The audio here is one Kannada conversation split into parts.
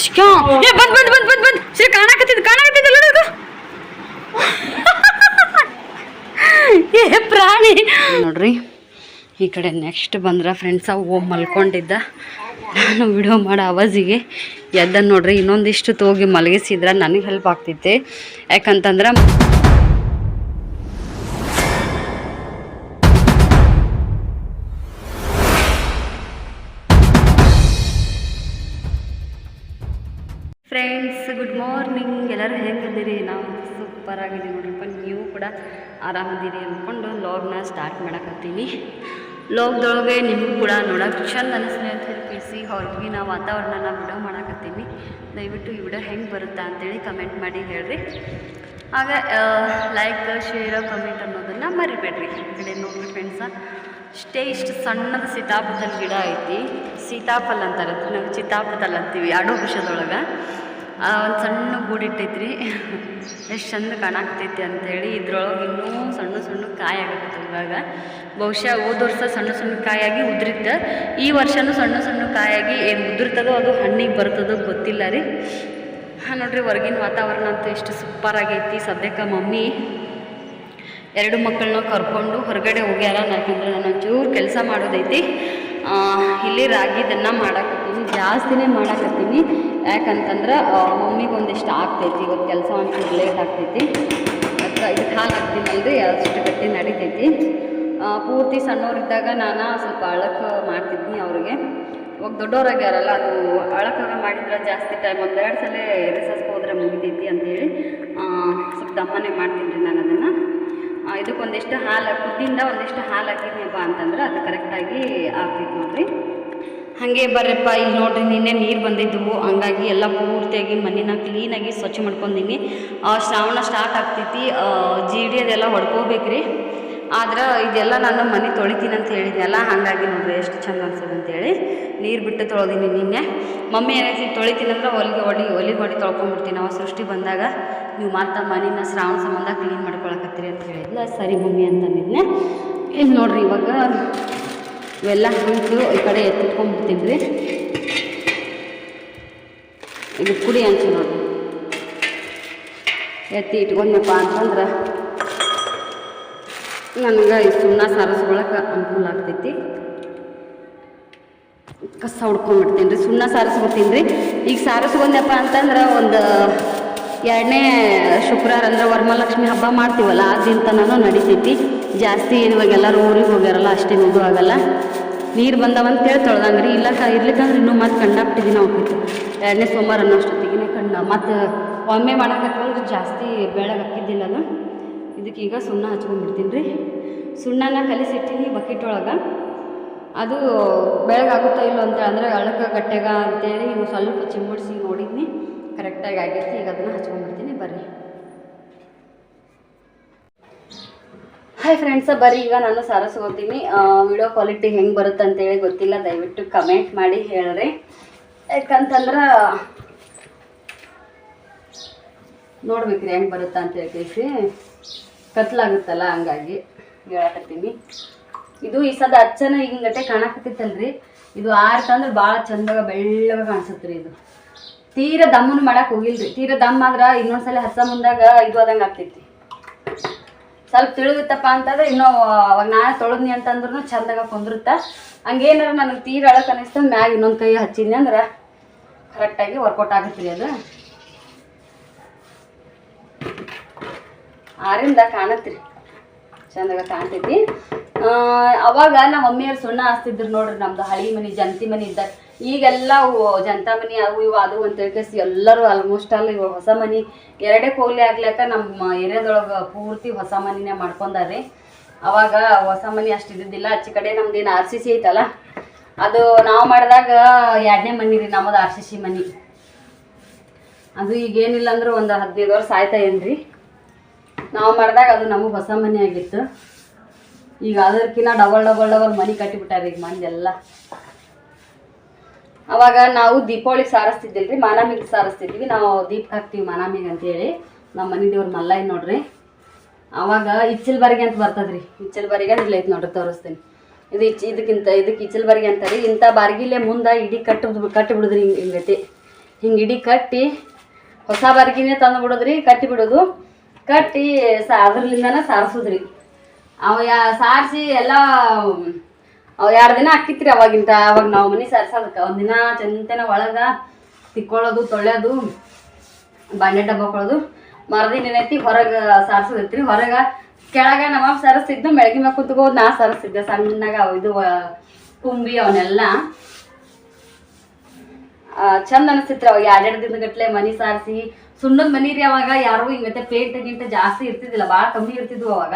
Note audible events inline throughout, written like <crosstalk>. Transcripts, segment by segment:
ಏ, ಬಂದ್ ಬಂದ್ ಬಂದ್ ಬಂದ್ ಬಂದ್. ಸರಿ ಕಾಣಕತ್ತಿದ್ ಕಾಣಕತ್ತಿದ್ದಲ್ಲ ಅದು ಏ, ಪ್ರಾಣಿ. ನೋಡ್ರಿ, ಈ ಕಡೆ ನೆಕ್ಸ್ಟ್ ಬಂದ್ರ ಫ್ರೆಂಡ್ಸ ಓ ಮಲ್ಕೊಂಡಿದ್ದ. ನಾನು ವಿಡಿಯೋ ಮಾಡೋ ಆವಾಜಿಗೆ ಎದ್ದ ನೋಡ್ರಿ, ಇನ್ನೊಂದಿಷ್ಟು ತೋಗಿ ಮಲಗಿಸಿದ್ರೆ ನನಗೆ ಹೆಲ್ಪ್ ಆಗ್ತೈತೆ ಯಾಕಂತಂದ್ರೆ ಸೂಪರ್ ಆಗಿದೆ ನೋಡ್ರಪ್ಪ ನೀವು ಕೂಡ ಆರಾಮದಿರಿ ಅಂದ್ಕೊಂಡು ಲಾಗ್ನ ಸ್ಟಾರ್ಟ್ ಮಾಡಕತ್ತೀನಿ. ಲಾಗ್ದೊಳಗೆ ನಿಮಗೂ ಕೂಡ ನೋಡೋಕೆ ಚಂದ ಅನಿಸ್ಲಿ ಅಂತ ಹೇಳಿ ತಿಳಿಸಿ. ಹೊರಗಿನ ವಾತಾವರಣನ ವಿಡಿಯೋ ಮಾಡಕತ್ತೀನಿ. ದಯವಿಟ್ಟು ಈ ವಿಡಿಯೋ ಹೆಂಗೆ ಬರುತ್ತಾ ಅಂತೇಳಿ ಕಮೆಂಟ್ ಮಾಡಿ ಹೇಳ್ರಿ. ಆಗ ಲೈಕ್ ಶೇರ್ ಕಮೆಂಟ್ ಅನ್ನೋದನ್ನು ಮರಿಬೇಡ್ರಿ. ಕಡೆ ನೋಡ್ರಿ ಫ್ರೆಂಡ್ಸ ಇಷ್ಟೇ ಇಷ್ಟು ಸಣ್ಣದ ಸೀತಾಫಲ ಗಿಡ ಐತಿ. ಸೀತಾಫಲ ಅಂತಾರೆ ನಾವು ಸೀತಾಫಲ ಅಂತೀವಿ ಆಡೋ ವಿಷಯದೊಳಗೆ ಒಂದು ಸಣ್ಣ ಗೂಡಿಟ್ಟಿದ್ರಿ ಎಷ್ಟು ಚಂದ ಕಾಣಾಕ್ತೈತಿ ಅಂತೇಳಿ ಇದ್ರೊಳಗೆ ಇನ್ನೂ ಸಣ್ಣ ಸಣ್ಣ ಕಾಯಿ ಆಗತ್ತೆ ಇವಾಗ. ಬಹುಶಃ ಹೋದ ವರ್ಷ ಸಣ್ಣ ಸಣ್ಣ ಕಾಯಾಗಿ ಉದ್ರಿತ್ತ ಈ ವರ್ಷನೂ ಸಣ್ಣ ಸಣ್ಣ ಕಾಯಾಗಿ ಏನು ಉದುರ್ತದೋ ಅದು ಹಣ್ಣಿಗೆ ಬರ್ತದೋ ಗೊತ್ತಿಲ್ಲ ರೀ. ಹಾಂ, ನೋಡ್ರಿ ಹೊರಗಿನ ವಾತಾವರಣ ಅಂತೂ ಎಷ್ಟು ಸೂಪರ್ ಆಗೈತಿ. ಸದ್ಯಕ್ಕೆ ಮಮ್ಮಿ ಎರಡು ಮಕ್ಕಳನ್ನ ಕರ್ಕೊಂಡು ಹೊರಗಡೆ ಹೋಗ್ಯಾರ. ಯಾಕಂದ್ರೆ ನಾನು ಒಂಚೂರು ಕೆಲಸ ಮಾಡೋದೈತಿ. ಇಲ್ಲಿ ರಾಗಿದನ್ನು ಮಾಡಾಕತ್ತೀನಿ. ಜಾಸ್ತಿನೇ ಮಾಡಾಕತ್ತೀನಿ. ಯಾಕಂತಂದ್ರೆ ಮಮ್ಮಿಗೆ ಒಂದಿಷ್ಟು ಆಗ್ತೈತಿ ಇವತ್ತು ಕೆಲಸ ಒಂಚೂರು ಲೇಟ್ ಆಗ್ತೈತಿ. ಅದಕ್ಕೆ ಇದಕ್ಕೆ ಹಾಲು ಹಾಕ್ತೀನಲ್ರಿ, ಅಷ್ಟು ಗಟ್ಟಿ ನಡಿತೈತಿ. ಪೂರ್ತಿ ಸಣ್ಣವರಿದ್ದಾಗ ನಾನು ಸ್ವಲ್ಪ ಅಳಕ್ಕೆ ಮಾಡ್ತಿದ್ನಿ ಅವ್ರಿಗೆ. ಇವಾಗ ದೊಡ್ಡವರಾಗ್ಯಾರಲ್ಲ ಅದು ಅಳಕಾಗ ಮಾಡಿದ್ರೆ ಜಾಸ್ತಿ ಟೈಮ್ ಒಂದೆರಡು ಸಲ ರಿಸರ್ಸ್ಗೆ ಹೋದ್ರೆ ಮುಗಿತೈತಿ ಅಂತೇಳಿ ಸ್ವಲ್ಪ ದಮ್ಮನೆ ಮಾಡ್ತೀನಿ ರೀ ನಾನು ಅದನ್ನು. ಇದಕ್ಕೊಂದಿಷ್ಟು ಹಾಲು, ಕುದ್ದಿಂದ ಒಂದಿಷ್ಟು ಹಾಲು ಹಾಕಿದ್ನಪ್ಪ ಅಂತಂದ್ರೆ ಅದು ಕರೆಕ್ಟಾಗಿ ಆಗ್ತೈತಿ ನೋಡ್ರಿ. ಹಾಗೆ ಬರ್ರಪ್ಪ, ಇಲ್ಲಿ ನೋಡ್ರಿ ನಿನ್ನೆ ನೀರು ಬಂದಿದ್ದವು ಹಂಗಾಗಿ ಎಲ್ಲ ಪೂರ್ತಿಯಾಗಿ ಮಣ್ಣಿನ ಕ್ಲೀನಾಗಿ ಸ್ವಚ್ಛ ಮಾಡ್ಕೊಂಡಿನಿ. ಶ್ರಾವಣ ಸ್ಟಾರ್ಟ್ ಆಗ್ತೈತಿ. ಜೀಡಿ ಅದೆಲ್ಲ ಹೊಡ್ಕೋಬೇಕ್ರಿ. ಆದ್ರೆ ಇದೆಲ್ಲ ನಾನು ಮನೆ ತೊಳಿತೀನಿ ಅಂತ ಹೇಳಿದ್ನಲ್ಲ, ಹಾಗಾಗಿ ನೋಡ್ರಿ ಎಷ್ಟು ಚಂದ ಅನ್ಸೋದು ಅಂತೇಳಿ ನೀರು ಬಿಟ್ಟು ತೊಳೆದೀನಿ ನಿನ್ನೆ. ಮಮ್ಮಿ ಏನೈತಿ ತೊಳಿತೀನಿ ಅಂದ್ರೆ ಹೊಲಿಗೆ ಹೊಡಿ ಹೊಲಿಗೆ ಹೊಡಿ ತೊಳ್ಕೊಂಡ್ಬಿಡ್ತೀನಿ. ನಾವು ಸೃಷ್ಟಿ ಬಂದಾಗ ನೀವು ಮತ್ತೆ ಮನೇನ ಶ್ರಾವಣ ಸಂಬಂಧ ಕ್ಲೀನ್ ಮಾಡ್ಕೊಳಕತ್ತೀರಿ ಅಂತ ಹೇಳಿದ್ಲ ಸರಿ ಮಮ್ಮಿ ಅಂತ ನಿನ್ನೆ ಇಲ್ಲಿ ನೋಡ್ರಿ ಇವಾಗ ಇವೆಲ್ಲ ಹಣ್ಣುಗಳು ಈ ಕಡೆ ಎತ್ತಿಟ್ಕೊಂಡ್ಬಿಡ್ತೀನಿ ರೀ ಇದು ಕುಡಿ ಹಂಚು ನೋಡ್ರಿ ಎತ್ತಿ ಇಟ್ಕೊಂಡಪ್ಪ ಅಂತಂದ್ರೆ ನನಗೆ ಈ ಸುಣ್ಣ ಸಾರಿಸ್ಕೊಳಕ್ಕೆ ಅನುಕೂಲ ಆಗ್ತೈತಿ. ಕಸ ಹೊಡ್ಕೊಂಡ್ಬಿಡ್ತೀನಿ ರೀ, ಸುಣ್ಣ ಸಾರಿಸ್ಬಿಡ್ತೀನಿ ರೀ. ಈಗ ಸಾರಿಸ್ಕೊಂಡಪ್ಪ ಅಂತಂದ್ರೆ ಒಂದು ಎರಡನೇ ಶುಕ್ರವಾರ ಅಂದ್ರೆ ವರಮಹಾಲಕ್ಷ್ಮಿ ಹಬ್ಬ ಮಾಡ್ತೀವಲ್ಲ ಆ ದಿನ ತನೂ ನಡಿತೈತಿ. ಜಾಸ್ತಿ ಇವಾಗ ಎಲ್ಲರೂ ಊರಿಗೆ ಹೋಗ್ಯಾರಲ್ಲ ಅಷ್ಟೇನು ಇದು ಆಗಲ್ಲ. ನೀರು ಬಂದವಂತೇಳಿ ತೊಳೆದಂಗೆ ರೀ ಇಲ್ಲ ಕ, ಇರ್ಲಿಕ್ಕಂದ್ರೆ ಇನ್ನೂ ಮತ್ತೆ ಕಂಡಾಕ್ತಿದ್ದೀನಿ ಹೋಗ್ತಿತ್ತು ಎರಡನೇ ಸೋಮವಾರ ಅನ್ನೋಷ್ಟೊತ್ತಿಗೆ ಕಣ್ಣ ಮತ್ತು ಒಮ್ಮೆ ಮಾಡಕತ್ತಂದ್ರೆ ಜಾಸ್ತಿ ಬೆಳಗ್ಗೆ ಹಾಕಿದ್ದಿಲ್ಲ ಇದಕ್ಕೆ ಈಗ ಸುಣ್ಣ ಹಚ್ಕೊಂಡ್ಬಿಡ್ತೀನಿ ರೀ ಸುಣ್ಣನ ಕಲಿಸಿಟ್ಟಿನಿ ಬಕೆಟ್ ಒಳಗೆ ಅದು ಬೆಳಗಾಗುತ್ತೋ ಇಲ್ಲ ಅಂತ ಅಂದರೆ ಅಳಕ ಗಟ್ಟೆಗ ಅಂತೇಳಿ ಇನ್ನು ಸ್ವಲ್ಪ ಚಿಮ್ಮಡಿಸಿ ನೋಡಿದ್ನಿ. ಕರೆಕ್ಟಾಗಿ ಆಗೈತಿ ಈಗ ಅದನ್ನು ಹಚ್ಕೊಂಡ್ಬಿಡ್ತೀನಿ. ಬರ್ರಿ. ಹಾಯ್ ಫ್ರೆಂಡ್ಸ ಬರೀ ಈಗ ನಾನು ಸಾರಸ್ಕೋತೀನಿ ವಿಡಿಯೋ ಕ್ವಾಲಿಟಿ ಹೆಂಗೆ ಬರುತ್ತೆ ಅಂತೇಳಿ ಗೊತ್ತಿಲ್ಲ, ದಯವಿಟ್ಟು ಕಮೆಂಟ್ ಮಾಡಿ ಹೇಳ್ರಿ. ಯಾಕಂತಂದ್ರೆ, ನೋಡ್ಬೇಕ್ರಿ ಹೆಂಗೆ ಬರುತ್ತೆ ಅಂತ ಹೇಳ್ತೀವಿ ಕತ್ಲಾಗುತ್ತಲ್ಲ, ಹಂಗಾಗಿ ಹೇಳಕತ್ತೀನಿ. ಇದು ಈ ಸದ ಅಚ್ಚನ ಹಿಂಗಟ್ಟೆ ಕಾಣಕತ್ತಿತ್ತಲ್ರಿ. ಇದು ಆರ್ತಂದ್ರೆ ಭಾಳ ಚಂದಾಗ, ಬೆಳ್ಳಗ ಕಾಣಿಸುತ್ತೆ ರೀ ಇದು. ತೀರ ದಮ್ಮನ ಮಾಡಕ್ಕೆ ಹೋಗಿಲ್ರಿ. ತೀರ ದಮ್ ಆದ್ರೆ ಇನ್ನೊಂದ್ಸಲ ಹಸ ಮುಂದಾಗ ಇದು ಆದಂಗೆ ಆಗ್ತೈತಿ. ಸ್ವಲ್ಪ ತಿಳಿದಿತ್ತಪ್ಪ ಅಂತಂದ್ರೆ ಇನ್ನೂ ಅವಾಗ ನಾನು ತೊಳೆದ್ನಿ ಅಂತಂದ್ರೂ ಚಂದಾಗ ಕುಂದಿರುತ್ತ. ಹಂಗೇನಾರ ನನಗೆ ತೀರ ಅಳಕ್ಕೆ ಅನಿಸ್ತು ಮ್ಯಾಗ ಇನ್ನೊಂದು ಕೈ ಹಚ್ಚಿದ್ನಿ ಅಂದ್ರೆ ಕರೆಕ್ಟಾಗಿ ವರ್ಕೌಟ್ ಆಗುತ್ತೆ ಅದು. ಆರಿಂದ ಕಾಣತ್ರಿ. ಚಂದಾಗ ಕಾಣ್ತೈತಿ. ಅವಾಗ ನಮ್ಮ ಮಮ್ಮಿಯವ್ರು ಸುಣ್ಣ ಹಾಸ್ತಿದ್ರು ನೋಡ್ರಿ ನಮ್ದು ಹಳಿ ಮನಿ, ಜಂತಿ ಮನಿ ಇದ್ದ ಈಗೆಲ್ಲ ಜಂತ ಮನಿ ಅವು ಇವು ಅದು ಅಂತ ಹೇಳ್ಕೇಸಿ ಎಲ್ಲರೂ ಆಲ್ಮೋಸ್ಟ್ ಆಲ್ ಇವಾಗ ಹೊಸ ಮನಿ, ಎರಡೇ ಕೋಲಿ ಆಗ್ಲಾಕ ನಮ್ಮ ಏರಿಯಾದೊಳಗೆ ಪೂರ್ತಿ ಹೊಸ ಮನಿನೇ ಮಾಡ್ಕೊಂಡಾರ್ರಿ ಅವಾಗ ಹೊಸ ಮನಿ ಅಷ್ಟು ಇದ್ದಿದ್ದಿಲ್ಲ ಆಚೆ ಕಡೆ ನಮ್ದೇನು ಆರ್ ಸಿ ಸಿ ಐತಲ್ಲ, ಅದು ನಾವು ಮಾಡಿದಾಗ ಎರಡನೇ ಮನಿ ರೀ ನಮ್ಮದು ಆರ್ ಸಿ ಸಿ ಮನಿ. ಅದು ಈಗ ಏನಿಲ್ಲ ಅಂದ್ರೆ ಒಂದು ಹದಿನೈದು ವರ್ಷ ಆಯ್ತಾ ಏನ್ರಿ. ನಾವು ಮಾಡಿದಾಗ ಅದು ನಮಗೆ ಹೊಸ ಮನೆ ಆಗಿತ್ತು. ಈಗ ಅದಕ್ಕಿಂತ ಡಬಲ್ ಡಬಲ್ ಡಬಲ್ ಮನಿ ಕಟ್ಟಿಬಿಟ್ಟಾರೆ ಈಗ ಮಂದಿ ಅವಾಗ ನಾವು ದೀಪಾವಳಿ ಸಾರಿಸ್ತಿದ್ದಿಲ್ರಿ, ಮಾನಾಮಿಗೆ ಸಾರಿಸ್ತಿದ್ವಿ. ನಾವು ದೀಪ ಹಾಕ್ತೀವಿ ಮಾನಾಮಿಗೆ ಅಂತೇಳಿ. ನಮ್ಮ ಮನೆ ದೇವ್ರ ಮಲ್ಲಯ್ಯ ನೋಡ್ರಿ. ಅವಾಗ ಇಚ್ಚಲ್ಬರಿಗೆ ಅಂತ ಬರ್ತದ್ರಿ. ಇಚ್ಚಲ್ಬರಿಗೆ ಇಲ್ಲ ಐತೆ ನೋಡ್ರಿ, ತೋರಿಸ್ತೀನಿ. ಇದು ಇಚ್ ಇದಕ್ಕಿಂತ ಇದಕ್ಕೆ ಇಚ್ಚಲ್ಬರಿಗೆ ಅಂತಾರೆ. ಇಂಥ ಬಾರ್ಗಿಲೆ ಮುಂದೆ ಇಡೀ ಕಟ್ಟು ಕಟ್ಟಿ ಬಿಡುದ್ರಿ ಹಿಂಗೆ ಹಿಂಗೈತಿ ಹಿಂಗೆ ಇಡೀ ಕಟ್ಟಿ ಹೊಸ ಬಾರ್ಗಿನೇ ತಂದು ಬಿಡೋದ್ರಿ, ಕಟ್ಟಿ ಬಿಡೋದು. ಕಟ್ಟಿ ಸಾ ಅದ್ರಲಿಂದನೇ ಸಾರಿಸೋದ್ರಿ. ಅವ ಯಾ ಸಾರಿಸಿ ಎಲ್ಲ ಎರಡು ದಿನ ಹಾಕಿತ್ರಿ ಅವಾಗಿಂತ ಅವಾಗ ನಾವು ಮನೆ ಸಾರ್ಸೋದಕ್ಕೆ. ಒಂದಿನ ಚಂತನ ಒಳಗ ತಿಕ್ಕೊಳ್ಳೋದು, ತೊಳೆಯೋದು, ಬಾಂಡೆ ಡಬ್ಬ ಹಾಕೊಳ್ಳೋದು ಮರದಿನ ಏನೈತಿ ಹೊರಗೆ ಸಾರ್ಸೋದೈತ್ರಿ. ಹೊರಗೆ ಕೆಳಗೆ ನಮ್ಮ ಸರಸ್ತಿದ್ದು ಬೆಳಗ್ಗೆ ಮ್ಯಾಗ ಕುತ್ಕೋದು ನಾ ಸರಸ್ತಿದ್ದೆ ಸಣ್ಣಗ ಇದು ಕುಂಬಿ ಅವನ್ನೆಲ್ಲ ಚಂದ ಅನಿಸ್ತಿತ್ರಿ ಅವಾಗ. ಎರಡೆರಡು ದಿನಗಟ್ಲೆ ಮನಿ ಸಾರಿಸಿ. ಸುಣ್ಣದ ಮನಿ ರೀ ಅವಾಗ. ಯಾರು ಹಿಂಗತ್ತೆ ಪೇಂಟ್ ಗಿಂಟ ಜಾಸ್ತಿ ಇರ್ತಿದ್ದಿಲ್ಲ. ಭಾಳ ಕಮ್ಮಿ ಇರ್ತಿದ್ವು ಅವಾಗ.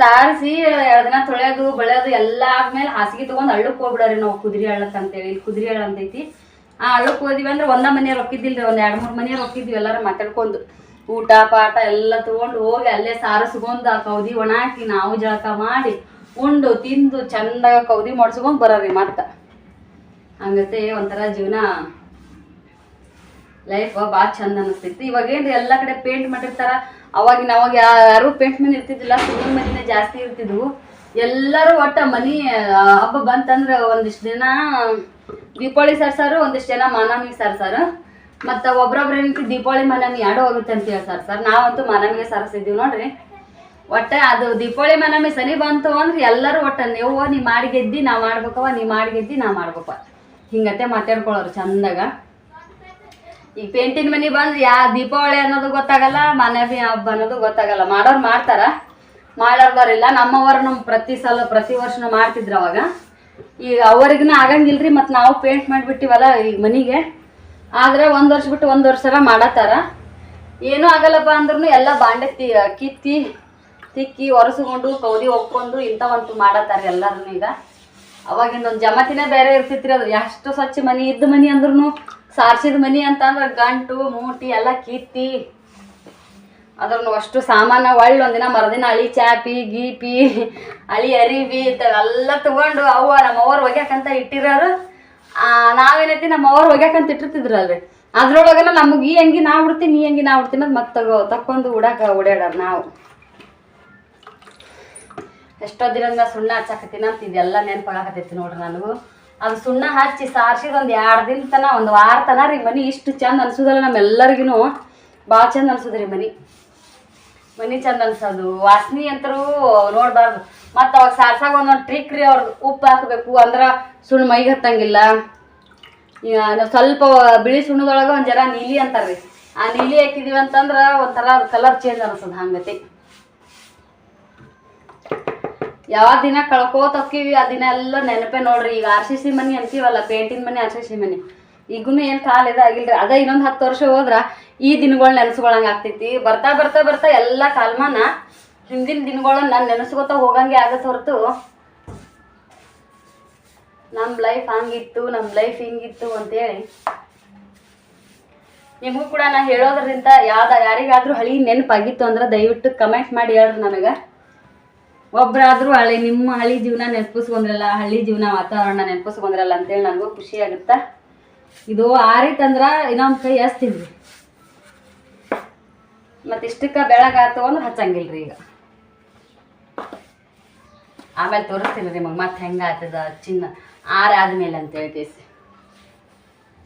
ಸಾರಿಸಿ ಎರಡು ದಿನ ತೊಳೆಯೋದು, ಬಳೆಯೋದು ಎಲ್ಲ ಆದ್ಮೇಲೆ ಹಾಸಿಗೆ ತೊಗೊಂಡು ಹಳ್ಳಕ್ಕೆ ಹೋಗ್ಬಿಡೋರಿ ನಾವು ಕುದುರೆ ಹಳ್ಳಕ್ಕೆ ಅಂತೇಳಿ. ಕುದುರೆ ಹಳ್ಳ ಅಂತೈತಿ. ಆ ಹಳ್ಳಕ್ಕೆ ಹೋದಿವಿ ಅಂದ್ರೆ ಒಂದ ಮನೆ ಒಕ್ಕಿದ್ದಿಲ್ರಿ ಒಂದು ಎರಡು ಮೂರು ಮನೆಯವ್ರು ರೊಕ್ಕಿದ್ವಿ ಎಲ್ಲಾರ ಮಾತಾಡ್ಕೊಂಡು. ಊಟ ಪಾಟ ಎಲ್ಲ ತೊಗೊಂಡು ಹೋಗಿ ಅಲ್ಲೇ ಸಾರಿಸ್ಕೊಂಡು ಆ ಕೌದಿ ಒಣ ಹಾಕಿ ನಾವು ಜಳಕ ಮಾಡಿ ಉಂಡು, ತಿಂದು ಚಂದಾಗ ಕೌದಿ ಮಾಡಿಸ್ಕೊಂಡು ಬರೋರಿ ಮತ್ತೆ. ಹಂಗತೆ ಒಂಥರ ಜೀವನ ಲೈಫ್ ಭಾಳ ಚಂದ ಅನಿಸ್ತೈತಿ. ಇವಾಗ ಏನ್ರಿ ಎಲ್ಲ ಕಡೆ ಪೇಂಟ್ ಮಾಡಿರ್ತಾರ ಅವಾಗಿನ ಅವಾಗ ಯಾರು ಪೇಂಟ್ ಮನೆ ಇರ್ತಿದ್ದಿಲ್ಲ ಸುಮ್ಮನೆ ಮನಿನೇ ಜಾಸ್ತಿ ಇರ್ತಿದ್ವು. ಎಲ್ಲರೂ ಒಟ್ಟ ಮನಿ ಹಬ್ಬ ಬಂತಂದ್ರ ಒಂದಿಷ್ಟು ದಿನ ದೀಪಾವಳಿ ಸರ್ಸಾರು, ಒಂದಿಷ್ಟು ಜನ ಮಾನವಿಗೆ ಸರ್ಸಾರು. ಮತ್ತು ಒಬ್ರೊಬ್ರು ಏನೈತಿ, ದೀಪಾವಳಿ ಮಾನಮಿ ಎರಡು ಹೋಗುತ್ತೆ ಅಂತ ಹೇಳಿ ಸರ್ ಸರ್ ನಾವಂತೂ ಮಾನಮಿಗೆ ಸರ್ಸಿದ್ದೀವಿ ನೋಡ್ರಿ. ಒಟ್ಟೆ ಅದು ದೀಪಾವಳಿ ಮಾನಮಿ ಸನಿ ಬಂತು ಅಂದ್ರೆ ಎಲ್ಲರೂ ಒಟ್ಟ ನೀವು ನೀ ಮಾಡಿ ಗೆದ್ದಿ, ನಾ ಮಾಡ್ಬೇಕವ ನೀ ಮಾಡಿ ಗೆದ್ದಿ, ನಾ ಮಾಡ್ಬೇಕ ಹಿಂಗತ್ತೆ ಮಾತಾಡ್ಕೊಳ್ಳೋರು ಚಂದಾಗ. ಈಗ ಪೇಂಟಿನ ಮನೆ ಬಂದ್ರೆ ಯಾ ದೀಪಾವಳಿ ಅನ್ನೋದು ಗೊತ್ತಾಗಲ್ಲ, ಮನವಿ ಹಬ್ಬ ಅನ್ನೋದು ಗೊತ್ತಾಗಲ್ಲ. ಮಾಡೋರು ಮಾಡ್ತಾರ. ಮಾಡೋರ್ದವ್ರಿಲ್ಲ ನಮ್ಮವರು ನಮ್ಮ ಪ್ರತಿ ಸಲ, ಪ್ರತಿ ವರ್ಷನೂ ಮಾಡ್ತಿದ್ರು ಅವಾಗ. ಈಗ ಅವರಿಗೂ ಆಗಂಗಿಲ್ರಿ, ಮತ್ತು ನಾವು ಪೇಂಟ್ ಮಾಡಿಬಿಟ್ಟಿವಲ್ಲ ಈಗ ಮನೆಗೆ. ಆದ್ರೆ ಒಂದು ವರ್ಷ ಬಿಟ್ಟು ಒಂದು ವರ್ಷ ಮಾಡತ್ತಾರ. ಏನೂ ಆಗಲ್ಲಪ್ಪ ಅಂದ್ರೂ ಎಲ್ಲ ಬಾಂಡೆ ತಿ, ಕಿತ್ತಿ, ತಿಕ್ಕಿ ಒರೆಸ್ಕೊಂಡು, ಕೌದಿ ಒಪ್ಕೊಂಡು ಇಂಥವಂತೂ ಮಾಡತ್ತಾರ ಎಲ್ಲರೂ ಈಗ. ಅವಾಗಿಂದ ಒಂದು ಜಮತಿನೇ ಬೇರೆ ಇರ್ತಿತ್ರಿ ಅದು ಎಷ್ಟು ಸ್ವಚ್ಛ ಮನಿ ಇದ್ದ ಮನಿ ಅಂದ್ರೂ ಸಾರ್ಸಿದ ಮನಿ ಅಂತಂದ್ರೆ ಗಂಟು, ಮೂಟಿ, ಎಲ್ಲ ಕಿತ್ತಿ ಅದ್ರನ್ನು ಅಷ್ಟು ಸಾಮಾನ, ಒಳ್ಳೆ ಒಂದಿನ ಮರದಿನ ಅಳಿ ಚಾಪಿ, ಗೀಪಿ, ಅಳಿ ಅರಿವಿ ಎಲ್ಲ ತಗೊಂಡು ಅವ್ವ ನಮ್ಮ ಅವ್ವ ಒಗ್ಯಾಕಂತ ಇಟ್ಟಿರೋರು ನಾವೇನೈತಿ ನಮ್ಮ ಅವ್ವ ಒಗ್ಯಾಕಂತ ಇಟ್ಟಿರ್ತಿದ್ರಲ್ರಿ. ಅದ್ರೊಳಗೆಲ್ಲ ನಮಗೆ ಈ ಅಂಗಿ ನಾ ಬಿಡ್ತೀನಿ ನೀ ಅಂಗಿ ನಾ ಬಿಡ್ತೀನಿ ಅದು ಮತ್ತೆ ತಗೋ ತಕ್ಕೊಂಡು ಉಡಾಕ ಓಡಾಡಾರ ನಾವು. ಎಷ್ಟೋ ದಿನದ ಸುಣ್ಣ ಹಚ್ಚಾಕತ್ತೀನಿ ಅಂತ ಇದೆಲ್ಲ ನೆನಪಾಗತೈತಿ ನೋಡ್ರಿ ನನಗೂ. ಅದು ಸುಣ್ಣ ಹಚ್ಚಿ ಸಾರ್ಸಿದ ಒಂದು ಎರಡು ದಿನ ತನ, ಒಂದು ವಾರ ತನ ರೀ ಮನೆ, ಇಷ್ಟು ಚಂದ ಅನ್ಸೋದಲ್ಲ ನಮ್ಮೆಲ್ಲರಿಗೂ ಭಾಳ ಚಂದ ಅನ್ಸೋದ್ರಿ ಮನೆ. ಮನೆ ಚಂದ ಅನ್ಸೋದು. ವಾಸನೆ ಅಂತರೂ ನೋಡ್ಬಾರ್ದು. ಮತ್ತು ಅವಾಗ ಸಾರ್ಸಾಗ ಒಂದೊಂದು ಟ್ರಿಕ್ ರೀ ಅವ್ರದ್ದು ಉಪ್ಪು ಹಾಕಬೇಕು ಅಂದ್ರೆ ಸುಣ್ಣ ಮೈಗೆ ಹತ್ತಂಗಿಲ್ಲ. ಸ್ವಲ್ಪ ಬಿಳಿ ಸುಣ್ಣದೊಳಗೆ ಒಂದು ಜರ ನೀಲಿ ಅಂತಾರ್ರಿ. ಆ ನೀಲಿ ಹಾಕಿದೀವಿ ಅಂತಂದ್ರೆ ಒಂಥರ ಕಲರ್ ಚೇಂಜ್ ಅನ್ಸೋದು ಹಂಗತಿ. ಯಾವ ದಿನ ಕಳ್ಕೋತ ಹೋಕ್ಕಿವಿ, ಆ ದಿನ ಎಲ್ಲ ನೆನಪೇ ನೋಡ್ರಿ. ಈಗ ಆರ್ ಸಿ ಸಿ ಮನಿ ಅಂತೀವಲ್ಲ, ಪೇಂಟಿನ money R C C money. ಈಗೂ ಏನು ಕಾಲ ಇದಾಗಿಲ್ರಿ. ಅದೇ ಇನ್ನೊಂದು ಹತ್ತು ವರ್ಷ ಹೋದ್ರ ಈ ದಿನಗಳು ನೆನೆಸ್ಕೊಳಂಗೆ ಆಗ್ತೈತಿ. ಬರ್ತಾ ಬರ್ತಾ ಬರ್ತಾ ಎಲ್ಲ ಕಾಲಮಾನ ಹಿಂದಿನ ದಿನಗಳನ್ನ ನಾನು ನೆನೆಸ್ಕೊತ ಹೋಗಂಗೆ ಆಗತ್ತೆ ಹೊರತು ನಮ್ಮ ಲೈಫ್ ಹಂಗಿತ್ತು ನಮ್ಮ ಲೈಫ್ ಹಿಂಗಿತ್ತು ಅಂತೇಳಿ ನಿಮಗೂ ಕೂಡ ನಾ ಹೇಳೋದ್ರಿಂದ ಯಾವ್ದ ಯಾರಿಗಾದ್ರೂ ಹಳಿ ನೆನಪಾಗಿತ್ತು ಅಂದ್ರೆ ದಯವಿಟ್ಟು ಕಮೆಂಟ್ ಮಾಡಿ ಹೇಳ್ರಿ ನನಗೆ. ಒಬ್ರಾದ್ರೂ ಹಳಿ, ನಿಮ್ಮ ಹಳ್ಳಿ ಜೀವನ ನೆನಪಿಸ್ಕೊಂಡ್ರಲ್ಲ ಹಳ್ಳಿ ಜೀವನ ವಾತಾವರಣ ನೆನಪಿಸ್ಕೊಂಡ್ರಲ್ಲ ಅಂತೇಳಿ ನನಗೂ ಖುಷಿ ಆಗುತ್ತಾ? ಇದು ಆರಿತಂದ್ರ ಇನ್ನೊಂದು ಕೈ ಹಚ್ತೀನಿ. ಮತ್ತು ಇಷ್ಟಕ್ಕೆ ಬೆಳಗಾತು ಅಂದ್ರೆ ಹಚ್ಚಂಗಿಲ್ರಿ ಈಗ. ಆಮೇಲೆ ತೋರಿಸ್ತೀನಿ ನಿಮಗೆ ಮತ್ತೆ ಹೆಂಗೆ ಆಗ್ತದ ಚಿನ್ನ ಆರಾದ್ಮೇಲೆ ಅಂತ ಹೇಳ್ಕೇಸಿ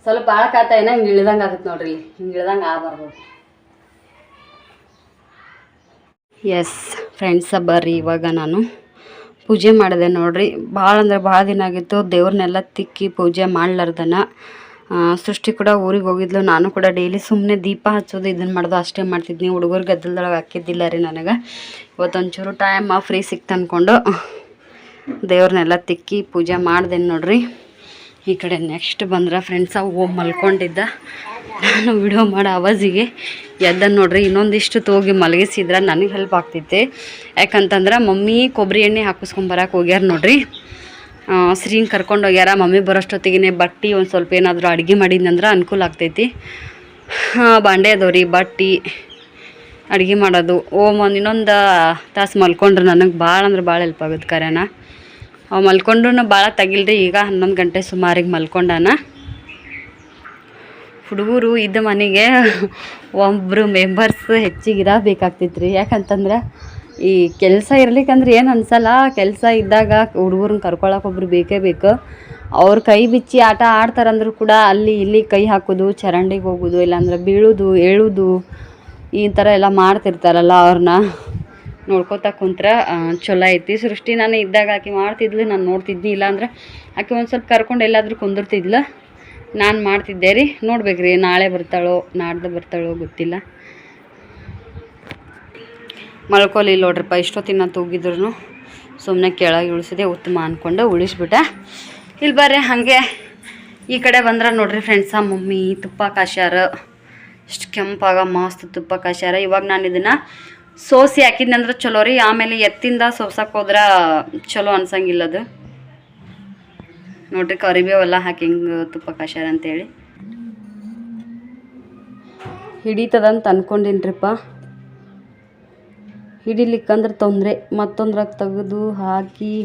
ಸ್ವಲ್ಪ ಆಳಕಾತ ಏನೋ ಹಿಂಗೆ ಇಳ್ದಂಗೆ ಆಗುತ್ತೆ ನೋಡ್ರಿ ಇಲ್ಲಿ ಹಿಂಗೆ ಇಳ್ದಂಗೆ ಆಗಬಾರ್ದು. ಎಸ್ ಫ್ರೆಂಡ್ಸ ಬರ್ರಿ ಇವಾಗ ನಾನು. ಪೂಜೆ ಮಾಡಿದೆ ನೋಡ್ರಿ. ಭಾಳ ಅಂದ್ರೆ ಭಾಳ ದಿನ ಆಗಿತ್ತು. ದೇವ್ರನ್ನೆಲ್ಲ ತಿಕ್ಕಿ ಪೂಜೆ ಮಾಡ್ಲಾರ್ದನ. ಸೃಷ್ಟಿ ಕೂಡ ಊರಿಗೆ ಹೋಗಿದ್ಲು. ನಾನು ಕೂಡ ಡೈಲಿ ಸುಮ್ಮನೆ ದೀಪ ಹಚ್ಚೋದು ಇದನ್ನು ಮಾಡೋದು ಅಷ್ಟೇ ಮಾಡ್ತಿದ್ನಿ. ಹುಡುಗರು ಗದ್ದಲದೊಳಗೆ ಹಾಕಿದ್ದಿಲ್ಲ ರೀ ನನಗೆ. ಇವತ್ತೊಂಚೂರು ಟೈಮ್ ಫ್ರೀ ಸಿಕ್ತು ಅಂದ್ಕೊಂಡು ದೇವ್ರನ್ನೆಲ್ಲ ತಿಕ್ಕಿ ಪೂಜೆ ಮಾಡ್ದೇನೆ ನೋಡ್ರಿ. ಈ ಕಡೆ ನೆಕ್ಸ್ಟ್ ಬಂದ್ರೆ ಫ್ರೆಂಡ್ಸ ಹೋಗಿ ಮಲ್ಕೊಂಡಿದ್ದ. ನಾನು ವಿಡಿಯೋ ಮಾಡೋ ಆವಾಜಿಗೆ. ಎದ್ದ ನೋಡ್ರಿ, ಇನ್ನೊಂದಿಷ್ಟು ತೋಗಿ ಮಲಗಿಸಿದ್ರೆ ನನಗೆ ಹೆಲ್ಪ್ ಆಗ್ತೈತೆ ಯಾಕಂತಂದ್ರೆ ಮಮ್ಮಿ ಕೊಬ್ಬರಿ ಎಣ್ಣೆ ಹಾಕಿಸ್ಕೊಂಬರಕ್ಕೆ ಹೋಗ್ಯಾರ ನೋಡ್ರಿ. ಶ್ರೀಂಗ್ ಕರ್ಕೊಂಡು ಹೋಗ್ಯಾರ, ಮಮ್ಮಿ ಬರೋಷ್ಟೊತ್ತಿಗೆ ಬಟ್ಟೆ ಒಂದು ಸ್ವಲ್ಪ ಏನಾದರೂ ಅಡುಗೆ ಮಾಡಿದ್ನಂದ್ರೆ ಅನುಕೂಲ ಆಗ್ತೈತಿ. ಬಾಂಡೆ ಅದಾವ್ರಿ, ಬಟ್ಟೆ ಅಡುಗೆ ಮಾಡೋದು. ಓಮ್ ಒಂದು ಇನ್ನೊಂದು ತಾಸು ಮಲ್ಕೊಂಡ್ರೆ ನನಗೆ ಭಾಳ ಅಂದ್ರೆ ಭಾಳ ಹೆಲ್ಪ್ ಆಗುತ್ತೆ ಕರೆನ ಅವು ಮಲ್ಕೊಂಡ್ರು ಭಾಳ ತಗಿಲ್ರಿ, ಈಗ ಹನ್ನೊಂದು ಗಂಟೆ ಸುಮಾರಿಗೆ ಮಲ್ಕೊಂಡಾನ. ಹುಡುಗರು ಇದ್ದ ಮನೆಗೆ ಒಬ್ಬರು ಮೆಂಬರ್ಸ್ ಹೆಚ್ಚಿಗೆ ಇರಬೇಕಾಗ್ತಿತ್ತು ರೀ ಯಾಕಂತಂದ್ರೆ ಈ ಕೆಲಸ ಇರ್ಲಿಕ್ಕಂದ್ರೆ ಏನು ಅನ್ಸಲ್ಲ, ಕೆಲಸ ಇದ್ದಾಗ ಹುಡುಗರನ್ನ ಕರ್ಕೊಳಕ್ಕೆ ಒಬ್ರು ಬೇಕೇ ಬೇಕು. ಅವ್ರ ಕೈ ಬಿಚ್ಚಿ ಆಟ ಆಡ್ತಾರಂದ್ರೂ ಕೂಡ ಅಲ್ಲಿ ಇಲ್ಲಿ ಕೈ ಹಾಕೋದು, ಚರಂಡಿಗೆ ಹೋಗೋದು, ಇಲ್ಲಾಂದ್ರೆ ಬೀಳೋದು, ಏಳೋದು, ಈ ಥರ ಎಲ್ಲ ಮಾಡ್ತಿರ್ತಾರಲ್ಲ ಅವ್ರನ್ನ. ನೋಡ್ಕೋತಾ ಕುಂತ್ರ ಚಲೋ ಐತಿ. ಸೃಷ್ಟಿ ನಾನು ಇದ್ದಾಗ ಆಕೆ ಮಾಡ್ತಿದ್ಲು, ನಾನು ನೋಡ್ತಿದ್ನಿ, ಇಲ್ಲಾಂದ್ರೆ ಆಕೆ ಒಂದು ಸ್ವಲ್ಪ ಕರ್ಕೊಂಡು ಎಲ್ಲಾದರೂ ಕುಂದಿರ್ತಿದ್ಲು. ನಾನು ಮಾಡ್ತಿದ್ದೆ ರೀ. ನೋಡ್ಬೇಕ್ರಿ, ನಾಳೆ ಬರ್ತಾಳೋ, ನಾಡ್ದು ಬರ್ತಾಳೋ ಗೊತ್ತಿಲ್ಲ. ಮಲ್ಕೊಲಿಲ್ಲ ನೋಡ್ರಪ್ಪ ತಿನ್ನ ತೂಗಿದ್ರು ಸುಮ್ಮನೆ ಕೆಳಗೆ ಉಳಿಸಿದೆ ಉತ್ತಮ ಅಂದ್ಕೊಂಡು ಉಳಿಸ್ಬಿಟ್ಟೆ. ಇಲ್ಲಿ ಬರ್ರಿ, ಹಾಗೆ ಈ ಕಡೆ ಬಂದ್ರೆ ನೋಡ್ರಿ ಫ್ರೆಂಡ್ಸ ಮಮ್ಮಿ, ತುಪ್ಪ ಕಾಶ್ಯಾರ. ಇಷ್ಟು ಕೆಂಪಾಗ, ಮಸ್ತ್ ತುಪ್ಪ ಕಾಶ್ಯಾರ. ಇವಾಗ ನಾನು ಇದನ್ನು ಸೋಸಿ ಹಾಕಿದ್ನಂದ್ರೆ ಚಲೋ ರೀ. ಆಮೇಲೆ ಎತ್ತಿಂದ ಸೋಸಕ್ಕೆ ಹೋದ್ರೆ ಚಲೋ ಅನ್ಸಂಗಿಲ್ಲ ಅದು. ನೋಡ್ರಿ ಕರಿಬೇವೆಲ್ಲ ಹಾಕಿ ತುಪ್ಪ ಕಷಾಯ ಅಂತೇಳಿ. ಹಿಡಿತದಂತ ಅನ್ಕೊಂಡಿನ್ರಿಪ್ಪ. ಹಿಡಿಲಿಕ್ಕಂದ್ರೆ ತೊಂದರೆ, ಮತ್ತೊಂದ್ರಾಗ ತೆಗೆದು ಹಾಕಿ.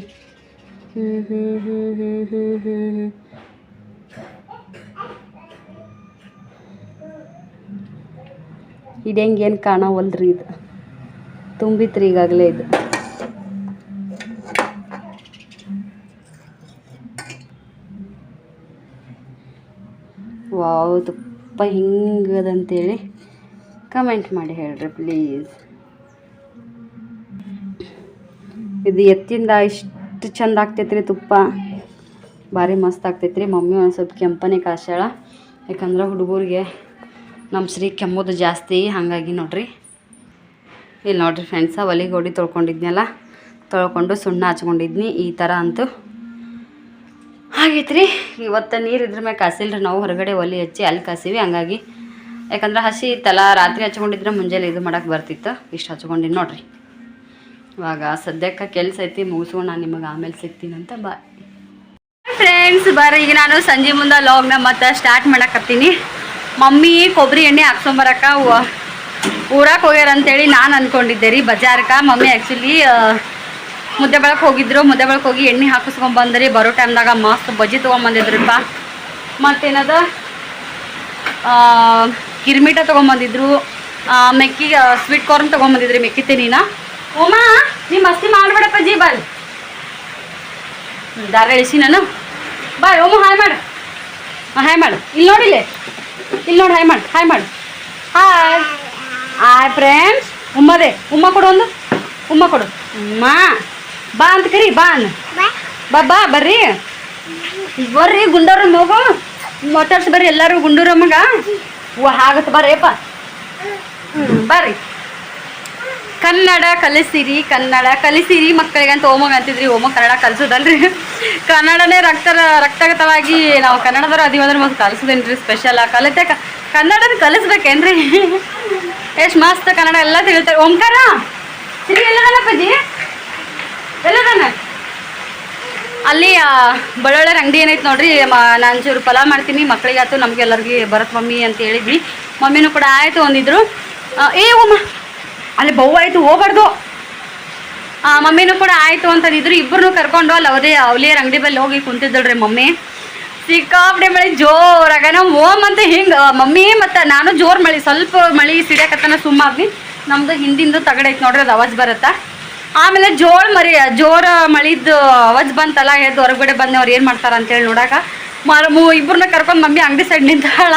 ಹ್ಞೂ ಹ್ಞೂ ಹ್ಞೂ ಹ್ಞೂ ಹ್ಞೂ ಹಿಡಿಯಂಗೇನು ಕಾಣವಲ್ರಿ ಇದು. ತುಂಬಿತ್ರಿ ಈಗಾಗಲೇ ಇದು. ವಾವ್, ತುಪ್ಪ ಹಿಂಗದಂತೇಳಿ ಕಮೆಂಟ್ ಮಾಡಿ ಹೇಳ್ರಿ ಪ್ಲೀಸ್ ಇದು ಎತ್ತಿಂದ ಇಷ್ಟು ಚಂದ ಆಗ್ತೈತ್ರಿ ತುಪ್ಪ. ಭಾರಿ ಮಸ್ತ್ ಆಗ್ತೈತ್ರಿ. ಮಮ್ಮಿ ಒಂದು ಸ್ವಲ್ಪ ಕೆಂಪನೇ ಕಾಸ್ಯಾಳ ಯಾಕಂದ್ರೆ ಹುಡುಗರಿಗೆ ನಮ್ಮ ಶ್ರೀ ಕೆಮ್ಮೋದು ಜಾಸ್ತಿ, ಹಾಗಾಗಿ ನೋಡ್ರಿ. ಇಲ್ಲಿ ನೋಡ್ರಿ ಫ್ರೆಂಡ್ಸ ಒಲಿಗೆ ಹೊಡಿ ತೊಳ್ಕೊಂಡಿದ್ನಲ್ಲ? ತೊಳ್ಕೊಂಡು ಸುಣ್ಣ ಹಚ್ಕೊಂಡಿದ್ನಿ, ಈ ಥರ ಅಂತೂ. ಆಗೈತ್ರಿ. ಇವತ್ತು ನೀರು ಇದ್ರ ಮೇಲೆ ಕಾಸಿಲ್ರಿ ನಾವು. ಹೊರಗಡೆ ಒಲಿ ಹಚ್ಚಿ ಅಲ್ಲಿ ಕಾಸೀವಿ. ಹಂಗಾಗಿ ಯಾಕಂದ್ರೆ ಹಸಿ ತಲ ರಾತ್ರಿ ಹಚ್ಕೊಂಡಿದ್ರೆ ಮುಂಜಾನೆ ಇದು ಮಾಡಕ್ಕೆ ಬರ್ತಿತ್ತು. ಇಷ್ಟು ಹಚ್ಕೊಂಡಿನಿ ನೋಡ್ರಿ. ಇವಾಗ ಸದ್ಯಕ್ಕೆ ಕೆಲಸ ಐತಿ, ಮುಗಿಸ್ಕೊಂಡು ನಾನು ನಿಮಗೆ ಆಮೇಲೆ ಸಿಗ್ತೀನಂತ ಬಾಯ್ ಫ್ರೆಂಡ್ಸ್ ಬರ್ರಿ ಈಗ ನಾನು ಸಂಜೆ ಮುಂದೆ ಲಾಗ್ನ ಮತ್ತೆ ಸ್ಟಾರ್ಟ್ ಮಾಡಕತ್ತೀನಿ. ಮಮ್ಮಿ ಕೊಬ್ಬರಿ ಎಣ್ಣೆ ಹಾಕ್ಸೊಂಬರಕ್ಕ ಊರಕ್ಕೆ ಹೋಗ್ಯಾರ ಅಂತೇಳಿ ನಾನು ಅನ್ಕೊಂಡಿದ್ದೆ ರೀ, ಬಜಾರ್ಕ. ಮಮ್ಮಿ ಆ್ಯಕ್ಚುಲಿ ಮುದ್ದೆ ಬೆಳಕ್ಕೆ ಹೋಗಿದ್ರು. ಮುದ್ದೆ ಬೆಳಕ್ ಹೋಗಿ ಎಣ್ಣೆ ಹಾಕಿಸ್ಕೊಂಡ್ ಬಂದ್ರಿ ಬರೋ ಟೈಮ್ದಾಗ ಮಸ್ತ್ ಬಜ್ಜಿ ತೊಗೊಂಬಂದಿದ್ರಪ್ಪ ಮತ್ತೇನದ? ಕಿರ್ಮಿಟ ತೊಗೊಂಬಂದಿದ್ರು ಮೆಕ್ಕಿ ಸ್ವೀಟ್ ಕಾರ್ನ್ ತೊಗೊಂಬಂದಿದ್ರಿ ಮೆಕ್ಕಿ ತಿನ್ನೀನ ಓಮಾ ನೀ. ಮಸ್ತಿ ಮಾಡ್ಬೇಡಪ್ಪ, ಜೀ ಬಾಯ್ ದಾರ ಇಳಿಸಿ ನಾನು. ಬಾಯ್ ಓಮ ಹಾಯ್ ಮಾಡು. ಹಾಯ್ ಮಾಡು. ಇಲ್ಲಿ ನೋಡಿಲ್ಲೇ ಇಲ್ಲಿ. ನೋಡಿ, ಹಾಯ್ ಮಾಡು ಹಾಯ್ ಮಾಡು. ಹಾಯ್. ಹಾಯ್ ಫ್ರೆಂಡ್ಸ್ ಉಮ್ಮದೆ ಉಮ್ಮ ಕೊಡು ಒಂದು. ಉಮ್ಮ ಕೊಡು. ಉಮ್ಮ. ಬಾ ಅಂತ ಕರಿ ಬಾ ಅನ್ನ ಬಾ. ಬಾ ಬರ್ರಿ. ಬರ್ರಿ ಗುಂಡವ್ರ ಮಗು ಮಾತಾಡ್ಸಿ ಬರ್ರಿ ಎಲ್ಲರೂ ಗುಂಡೂರ ಮಗ ಆಗತ್ತೆ ಬರ್ರಿಯಪ್ಪ ಹ್ಞೂ ಬರ್ರಿ. ಕನ್ನಡ ಕಲಿಸಿರಿ ಕನ್ನಡ ಕಲಿಸಿರಿ ಮಕ್ಕಳಿಗೆ ಅಂತ ಓಮ ಅಂತಿದ್ರಿ ಓಮ ಕನ್ನಡ ಕಲಿಸೋದಲ್ರಿ. ಕನ್ನಡನೇ ರಕ್ತ ರಕ್ತಗತವಾಗಿ ನಾವು ಕನ್ನಡದವ್ರು ಅದಿವಂದ್ರೆ ಮತ್ತೆ ಕಲಿಸೋದೇನ್ರಿ ಸ್ಪೆಷಲ್ ಕಲಿತೆ ಕನ್ನಡನ ಕಲಿಸ್ಬೇಕೇನ್ರಿ? ಎಷ್ಟು ಮಸ್ತ್ ಕನ್ನಡ ಎಲ್ಲ ತಿಳಿತಾರೆ. ಓಂಕಾರ? ಸಿರಿ ಎಲ್ಲದನಪ್ಪಜ್ಜಿ ಎಲ್ಲದನ ಅಲ್ಲಿ ಬಳ್ಳೊಳ್ಳೆ ಅಂಗಡಿ ಏನೈತೆ ನೋಡ್ರಿ ನಾನು ಚೂರು ಪಲಾವ್ ಮಾಡ್ತೀನಿ ಮಕ್ಕಳಿಗೆ ಆಯ್ತು ನಮ್ಗೆಲ್ಲರಿಗೆ ಬರತ್ ಮಮ್ಮಿ ಅಂತ ಹೇಳಿದ್ವಿ. ಮಮ್ಮಿನೂ ಕೂಡ ಆಯಿತು ಅಂದಿದ್ರು. ಏ, ಓಮ್ಮ, ಅಲ್ಲಿ ಬೌ ಆಯಿತು, ಹೋಗ್ಬಾರ್ದು. ಮಮ್ಮಿನೂ ಕೂಡ ಆಯಿತು ಅಂತಂದಿದ್ರು ಇಬ್ಬರನ್ನೂ ಕರ್ಕೊಂಡು ಅಲ್ಲಿ ಅವರೇ ಅವಲಿಯರ್ ಅಂಗಡಿ ಬಲ್ಲಿ ಹೋಗಿ ಕುಂತಿದ್ದಳ್ರಿ ಮಮ್ಮಿ. ಸಿಕ್ಕಾಪಟ್ಟೆ ಮಳೆ, ಜೋರಾಗ. ನಾವು ಓಮ್ ಅಂತ ಹಿಂಗೆ ಮಮ್ಮಿ ಮತ್ತು ನಾನು ಜೋರು ಮಳೆ, ಸ್ವಲ್ಪ ಮಳೆ ಸಿಡಿಯಕತ್ತನ ಸುಮ್ಮಾಗ್ನಿ ನಮ್ದು ಹಿಂದಿಂದು ತಗಡೈತೆ ನೋಡ್ರಿ, ಅದು ಅವಾಜ್ ಬರುತ್ತಾ? ಆಮೇಲೆ ಜೋಳ ಮರಿ, ಜೋರ ಮಳಿದ್ದು ಅವಾಜ್ ಬಂತಲ್ಲ ಎದ್ದು ಹೊರಗಡೆ ಬಂದವ್ರು ಏನು ಮಾಡ್ತಾರ ಅಂತೇಳಿ ನೋಡಾಕ. ಮರ ಮೂ ಇಬ್ಬರನ್ನ ಕರ್ಕೊಂಡು ಮಮ್ಮಿ ಅಂಗಡಿ ಸೈಡ್ ನಿಂತಾಳ.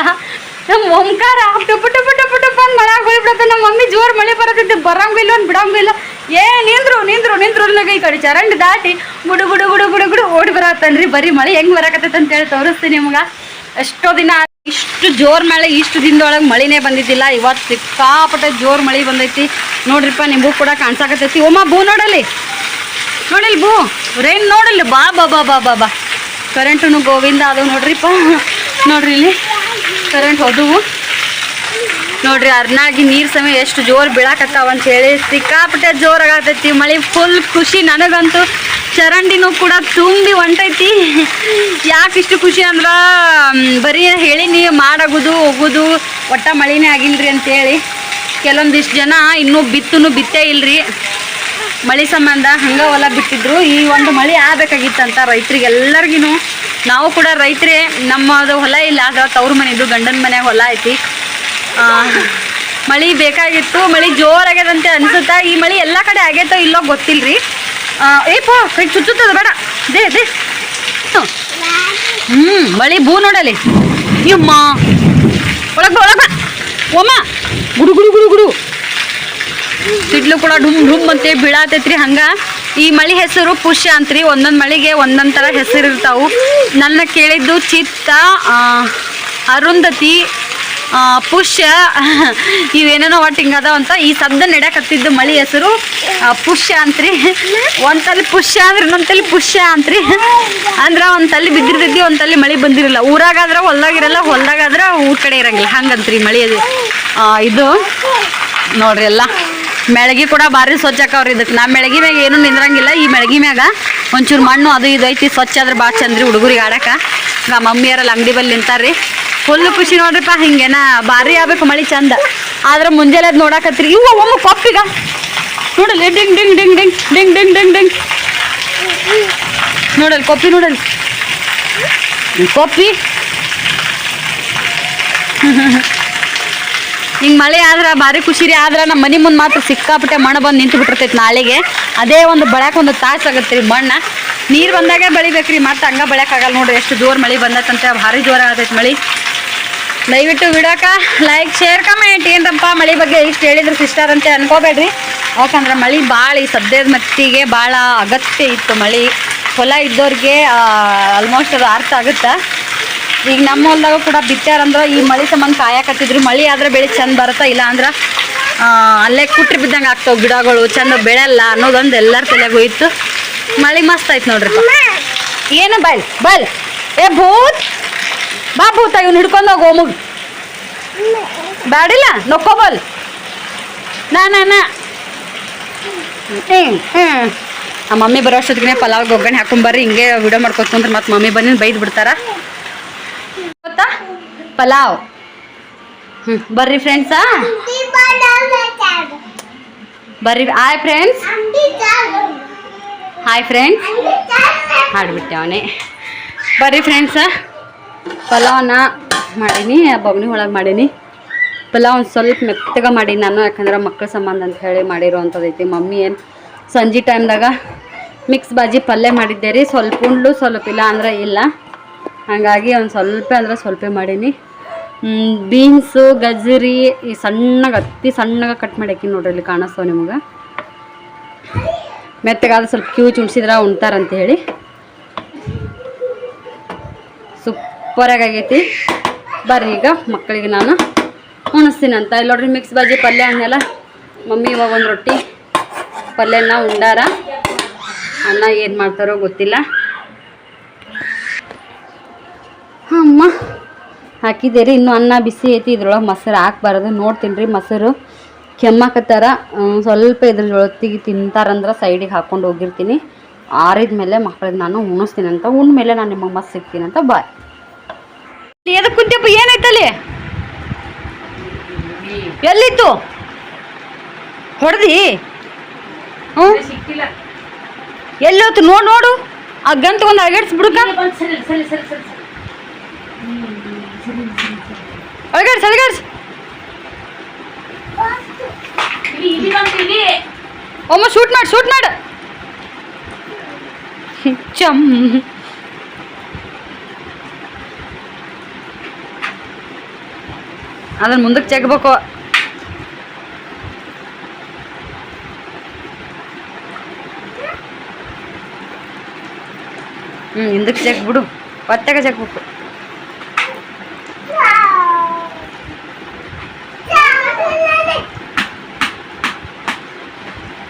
ನಮ್ಮ ಓಂಕಾರ, ಟುಪ್ ಟುಪ್ ಟುಪ್ ಟುಪ್ ಅಂತ ಮಳೆ ಹೋಗ್ಬಿಡತ್ತೆ. ನಮ್ಮ ಮಮ್ಮಿ ಜೋರ್ ಮಳೆ ಬರತ್ತಿದ್ದು ಬರಂಗಿಲ್ಲ, ಬಿಡಂಗಿಲ್ಲ. ಏ, ನಿಂದ್ರು ನಿಂದ್ರು ನಿಂದ್ರು ಅನ್ನೋಕೆ ಈ ಕಡೆ ಚರಂಡಿ ದಾಟಿ ಗುಡು ಗುಡು ಗುಡು ಗುಡು ಗುಡು ಓಡಿ ಬರತ್ತನ್ರಿ. ಬರೀ ಮಳೆ ಹೆಂಗ್ ಬರಕತ್ತೈತೆ ಅಂತ ಹೇಳಿ ತೋರಿಸ್ತೀನಿ ನಿಮ್ಗೆ. ಎಷ್ಟೋ ದಿನ ಇಷ್ಟು ಜೋರ್ ಮಳೆ, ಇಷ್ಟು ದಿನದೊಳಗ ಮಳಿನೇ ಬಂದಿದ್ದಿಲ್ಲ. ಇವತ್ತು ಸಿಕ್ಕಾಪಟ್ಟೆ ಜೋರ್ ಮಳೆ ಬಂದೈತಿ. ನೋಡ್ರಿಪ್ಪ, ನಿಮಗೂ ಕೂಡ ಕಾಣ್ಸಾಕತ್ತೈತಿ. ಓಮ್ಮ ಬೂ ನೋಡಲಿ ನೋಡಿಲ್ ಬೂ. ರೈನ್ ನೋಡಲಿ ಬಾ ಬಾ ಬಾ ಬಾ ಬಾ ಬಾ. ಕರೆಂಟು ಗೋವಿಂದ ಅದು ನೋಡ್ರಿಪ್ಪ. ನೋಡ್ರಿ ಇಲ್ಲಿ. ಕರೆಂಟ್ ಹೋದವು. ನೋಡ್ರಿ ಅರ್ನಾಗಿ ನೀರ್ ಸಮಯ ಎಷ್ಟು ಜೋರ್ ಬೀಳಾಕತ್ತಾವ ಅಂತ ಹೇಳಿ ಸಿಕ್ಕಾಪಟ್ಟೆ ಜೋರ್ ಆಗತೈತಿ, ಮಳೆ ಫುಲ್ ಖುಷಿ ನನಗಂತೂ. ಚರಂಡಿನೂ ಕೂಡ ತುಂಬಿ ಹೊಂಟೈತಿ. ಯಾಕೆ ಇಷ್ಟು ಖುಷಿ ಅಂದ್ರ ಬರೀ ಹೇಳಿನಿ ಮಾಡಾಗುದು ಹೋಗುದು ಒಟ್ಟ ಮಳಿನೇ ಆಗಿಲ್ರಿ ಅಂತೇಳಿ. ಕೆಲವೊಂದಿಷ್ಟು ಜನ ಇನ್ನೂ ಬಿತ್ತೂ ಬಿತ್ತೇ ಇಲ್ರಿ. ಮಳೆ ಸಂಬಂಧ ಹಂಗ ಹೊಲ ಬಿಟ್ಟಿದ್ರು ಈ ಒಂದು ಮಳೆ ಆಗ್ಬೇಕಾಗಿತ್ತಂತ ರೈತರಿಗೆಲ್ಲರಿಗೂ ನಾವು ಕೂಡ ರೈತರೇ, ನಮ್ಮದು ಹೊಲ ಇಲ್ಲ, ಆದ್ರೆ ತವ್ರ ಮನೆದು ಗಂಡನ ಮನೆ ಹೊಲ ಐತಿ. ಮಳಿ ಬೇಕಾಗಿತ್ತು, ಮಳಿ ಜೋರಾಗ್ಯದಂತೆ ಅನ್ಸುತ್ತಾ, ಈ ಮಳಿ ಎಲ್ಲ ಕಡೆ ಆಗೈತೋ ಇಲ್ಲೋ ಗೊತ್ತಿಲ್ರಿ. ಏ, ಪೋ, ಕೈ ಚುಚ್ಚುತ್ತದ ಬೇಡ. ದೇ ದೇ. ಹ್ಮ್. ಮಳಿ ಬೂ ನೋಡಲಿ. ಯಮ್ಮ. ಒಳಗೆ ಒಳಗೆ ಬಾ. ಒಮ್ಮ. ಗುಡು ಗುಡು ಗುಡು ಗುಡು. ಸಿಡ್ಲು ಕೂಡ ಡುಮ್ ಡುಮ್ ಅಂತ ಬೀಳಾತೈತ್ರಿ ಹಂಗ. ಈ ಮಳಿ ಹೆಸರು ಪುಷ್ಯ ಅಂತ್ರಿ. ಒಂದೊಂದು ಮಳಿಗೆ ಒಂದೊಂದು ಥರ ಹೆಸರು ಇರ್ತಾವು ನನ್ನ ಕೇಳಿದ್ದು ಚಿತ್ತ ಅರುಂಧತಿ ಆ, ಪುಷ್ಯ ಇವೇನೇನೋ ಒಟ್ಟು ಹಿಂಗದಾವ ಅಂತ ಈ ಸದ್ದ ನಡ್ಯಾಕತ್ತಿದ್ದ ಮಳಿ ಹೆಸರು ಆ, ಪುಷ್ಯ ಅಂತ್ರಿ. ಒಂದ್ ತಲೆ ಪುಷ್ಯ ಅಂದ್ರೆ ಇನ್ನೊಂದ್ ತಲೆ ಪುಷ್ಯ ಅಂತ್ರಿ. ಅಂದ್ರ ಒಂದ್ ತಲೆ ಬಿದ್ದಿರ್ತೈತಿ ಒಂದ್ ತಲೆ ಮಳಿ ಬಂದಿರಲ್ಲ. ಊರಾಗಾದ್ರ ಹೊಲ್ದಾಗಿರಲ್ಲ ಹೊಲ್ದಾಗಾದ್ರೆ ಊರ್ ಕಡೆ ಇರಂಗಿಲ್ಲ. ಹಂಗಂತ್ರಿ ಮಳಿ ಅದು. ಇದು ನೋಡ್ರಿ ಎಲ್ಲ. ಮೆಳಗಿ ಕೂಡ ಭಾರಿ ಸ್ವಚ್ಛ ಆಕವ್ರಿ ಇದಕ್ಕೆ ನಾ ಮೆಳಗಿ ಮ್ಯಾಗ ಏನು ನಿಂದ್ರಂಗಿಲ್ಲ. ಈ ಮೆಳಗಿ ಮ್ಯಾಗ ಒಂಚೂರು ಮಣ್ಣು ಅದು ಇದು ಐತಿ. ಸ್ವಚ್ಛ ಆದ್ರೆ ಭಾಳ ಚಂದ್ರಿ ಹುಡುಗರಿಗೆ ಆಡಕ್ಕೆ ನಮ್ಮ ಮಮ್ಮಿಯರಲ್ಲಿ ಅಂಗಡಿ ಬಲ್ಲಿ ನಿಂತಾರ್ರಿ. ಫುಲ್ ಖುಷಿ ನೋಡ್ರಿಪ್ಪ, ಹಿಂಗೇನ, ಭಾರಿ ಆಗ್ಬೇಕು ಮಳಿ ಚಂದ. ಆದ್ರೆ ಮುಂಜಾನೆ ಅದು ನೋಡಾಕತ್ರಿ ಇವ ಒಮ್ಮ ಕೊಪ್ಪಿಗ ನೋಡಲ್ಲಿ, ಡಿಂಗ್ ಡಿಂಗ್ ಡಿಂಗ್ ಡಿಂಗ್ ಡಿಂಗ್ ಡಿಂಗ್ ಡಿಂಗ್ ಡಿಂಗ್. ನೋಡಲ್ ಕೊಪ್ಪಿ ನೋಡಲ್ಲಿ. ಕೊಪ್ಪಿ. ಹಿಂಗೆ ಮಳೆ ಆದ್ರೆ, ಭಾರಿ ಖುಷಿ ರೀ ಆದ್ರೆ ನಮ್ಮ ಮನೆ ಮುಂದೆ ಮಾತ್ರ ಸಿಕ್ಕಾಪಟ್ಟೆ ಮಣ್ಣು ಬಂದು ನಿಂತು ಬಿಟ್ಟಿರ್ತೈತಿ ನಾಳೆಗೆ. ಅದೇ ಒಂದು ಬೆಳ್ಯಾಕ ಒಂದು ತಾಸು ಆಗತ್ತೆ ಮಣ್ಣು. ನೀರು ಬಂದಾಗ ಬೆಳಿಬೇಕ್ರಿ, ಮತ್ತೆ ಹಂಗೆ ಬೆಳಕಾಗಲ್ಲ ನೋಡ್ರಿ. ಎಷ್ಟು ಜೋರು ಮಳೆ ಬಂದತ್ತಂತೆ ಭಾರಿ ಜೋರ ಆಗತೈತಿ ಮಳೆ. ದಯವಿಟ್ಟು ಬಿಡೋಕ ಲೈಕ್ ಶೇರ್ ಕಮೆಂಟ್ ಏನಪ್ಪ ಮಳೆ ಬಗ್ಗೆ ಇಷ್ಟು ಹೇಳಿದ್ರು ಸಿಸ್ಟರ್ ಅಂತ ಅನ್ಕೋಬೇಡ್ರಿ. ಯಾಕಂದ್ರೆ ಮಳೆ ಭಾಳ ಈ ಸದ್ಯದ ಮಟ್ಟಿಗೆ ಭಾಳ ಅಗತ್ಯ ಇತ್ತು ಮಳೆ. ಹೊಲ ಇದ್ದವ್ರಿಗೆ ಆಲ್ಮೋಸ್ಟ್ ಅದು ಅರ್ಥ ಆಗುತ್ತೆ? ಈಗ ನಮ್ಮ ಹೊಲದಾಗ ಕೂಡ ಬಿತ್ತಾರಂದ್ರೆ ಈ ಮಳೆ ಸಂಬಂಧ ಕಾಯಕತ್ತಿದ್ರು. ಮಳೆ ಆದ್ರೆ ಬೆಳೆ ಚಂದ ಬರುತ್ತಾ ಇಲ್ಲ ಅಂದ್ರೆ ಅಲ್ಲೇ ಕುಟ್ರಿ ಬಿದ್ದಂಗೆ ಆಗ್ತಾವೆ ಗಿಡಗಳು, ಚಂದ ಬೆಳೆಯಲ್ಲ ಅನ್ನೋದೊಂದು ಎಲ್ಲರ ತಲೆಗೆ ಹೋಯ್ತು. ಮಳೆ ಮಸ್ತ್ ಆಯ್ತು ನೋಡ್ರಿ ಏನು ಬಲ್ ಬಲ್. ಏ ಭೂತ್! ಬಾ ಭೂತ ಇವ್ನು ಹಿಡ್ಕೊಂಡು ಹೋಗು ಓಮುಗ್ ಬ್ಯಾಡಿಲ್ಲ ನೊಕ್ಕೋಬಲ್ ನಾ ನಾ ನಾ. ಆ ಮಮ್ಮಿ ಬರೋ ಅಷ್ಟೊತ್ತಿಗೆ ಪಲಾವ್ ಒಗ್ಗರಣೆ ಹಾಕೊಂಬರ್ರಿ ಹಿಂಗೆ ವಿಡಿಯೋ ಮಾಡ್ಕೊತಂದ್ರೆ ಮತ್ತೆ ಮಮ್ಮಿ ಬಂದು ಬೈದು ಬಿಡ್ತಾರ. ಗೊತ್ತಾ? ಪಲಾವ್. ಹ್ಞೂ ಬರ್ರಿ ಫ್ರೆಂಡ್ಸಾ ಬರ್ರಿ ಹಾಯ್ ಫ್ರೆಂಡ್ಸ್ ಹಾಯ್ ಫ್ರೆಂಡ್ಸ್ ಹಾಡ್ಬಿಟ್ಟೆ ಅವನೇ. ಬರ್ರಿ ಫ್ರೆಂಡ್ಸ ಪಲಾವ್ನ ಮಾಡೀನಿ ಬಗ್ನಿ ಒಳಗೆ ಮಾಡೀನಿ. ಪಲಾವ್ ಒಂದು ಸ್ವಲ್ಪ ಮೆತ್ತಗೆ ಮಾಡೀನಿ ನಾನು, ಯಾಕಂದ್ರೆ ಮಕ್ಕಳ ಸಂಬಂಧ ಅಂತ ಹೇಳಿ ಮಾಡಿರೋ ಅಂಥದ್ದೈತಿ ಮಮ್ಮಿ ಏನು ಸಂಜೆ ಟೈಮ್ದಾಗ ಮಿಕ್ಸ್ ಬಾಜಿ ಪಲ್ಯ ಮಾಡಿದ್ದೆ ರೀ. ಸ್ವಲ್ಪ ಉಂಡ್ಲು, ಸ್ವಲ್ಪ ಇಲ್ಲ ಅಂದ್ರೆ ಇಲ್ಲ. ಹಾಗಾಗಿ ಒಂದು ಸ್ವಲ್ಪ ಅಂದ್ರೆ ಸ್ವಲ್ಪ ಮಾಡೀನಿ. ಬೀನ್ಸು ಗಜರಿ ಈ ಸಣ್ಣಗೆ, ಅತಿ ಸಣ್ಣಗೆ ಕಟ್ ಮಾಡಿ ಹಾಕಿ ನೋಡ್ರಿ ಇಲ್ಲಿ ಕಾಣಿಸ್ತವ ನಿಮಗೆ. ಮೆತ್ತಗಾದ್ರೆ ಸ್ವಲ್ಪ ಕ್ಯೂ ಚುಣ್ಸಿದ್ರೆ ಉಣ್ತಾರಂತ ಹೇಳಿ. ಸೂಪರಾಗಿ ಆಗೈತಿ. ಬರ್ರಿ ಈಗ ಮಕ್ಕಳಿಗೆ ನಾನು. ಉಣಿಸ್ತೀನಿ ಅಂತ. ಇಲ್ಲಿ ನೋಡ್ರಿ ಮಿಕ್ಸ್ ಬಾಜಿ ಪಲ್ಯ, ಅನ್ನೆಲ್ಲ. ಮಮ್ಮಿ ಇವಾಗ ಒಂದು ರೊಟ್ಟಿ. ಪಲ್ಯನ ಉಂಡಾರ. ಅನ್ನ ಏನು ಮಾಡ್ತಾರೋ ಗೊತ್ತಿಲ್ಲ. ಅಮ್ಮ ಹಾಕಿದ್ದೆ ರೀ ಇನ್ನೂ ಅನ್ನ ಬಿಸಿ ಐತಿ, ಇದ್ರೊಳಗೆ ಮೊಸರು ಹಾಕ್ಬಾರ್ದು. ನೋಡ್ತೀನಿ ರೀ ಮೊಸರು. ಕೆಮ್ಮಾಕತ್ತಾರ. ಸ್ವಲ್ಪ ಇದ್ರ ಜೊತೆಗೆ ತಿಂತಾರಂದ್ರೆ ಸೈಡಿಗೆ ಹಾಕ್ಕೊಂಡು ಹೋಗಿರ್ತೀನಿ. ಆರಿದ ಮೇಲೆ ಮಕ್ಕಳಿಗೆ ನಾನು ಉಣಿಸ್ತೀನಂತ ಅಂತ. ಉಣ್ಣ ಮೇಲೆ ನಾನು ನಿಮಗೆ ಮಸ್ತ್ ಸಿಗ್ತೀನಿ ಅಂತ. ಬಾಯ್ ಎದಕ್ಕೆ ಕುಂತಪ್ಪ ಏನಾಯ್ತಲ್ಲಿ? ಎಲ್ಲಿತ್ತು? ಹೊಡೆದಿ? ಹ್ಞೂ? ಎಲ್ಲೋತು ನೋಡು ನೋಡು. ಆ ಗಂತ ಒಂದು ಅಗಡ್ಸ್ ಬಿಡುಕ ಅಗಡ್ಸ್ ಅಗಡ್ಸ್. ಒಮ್ಮ ಶೂಟ್ ಮಾಡು ಶೂಟ್ ಮಾಡು. ಚಮ್. ಅದನ್ನ ಮುಂದಕ್ಕೆ ಚೆಗ್ಬೇಕು ಹ್ಮ್ ಹಿಂದಕ್ಕೆ ಚೆಕ್ ಬಿಡು. ಒತ್ತಾಗ ಚೆಕ್ಬೇಕು.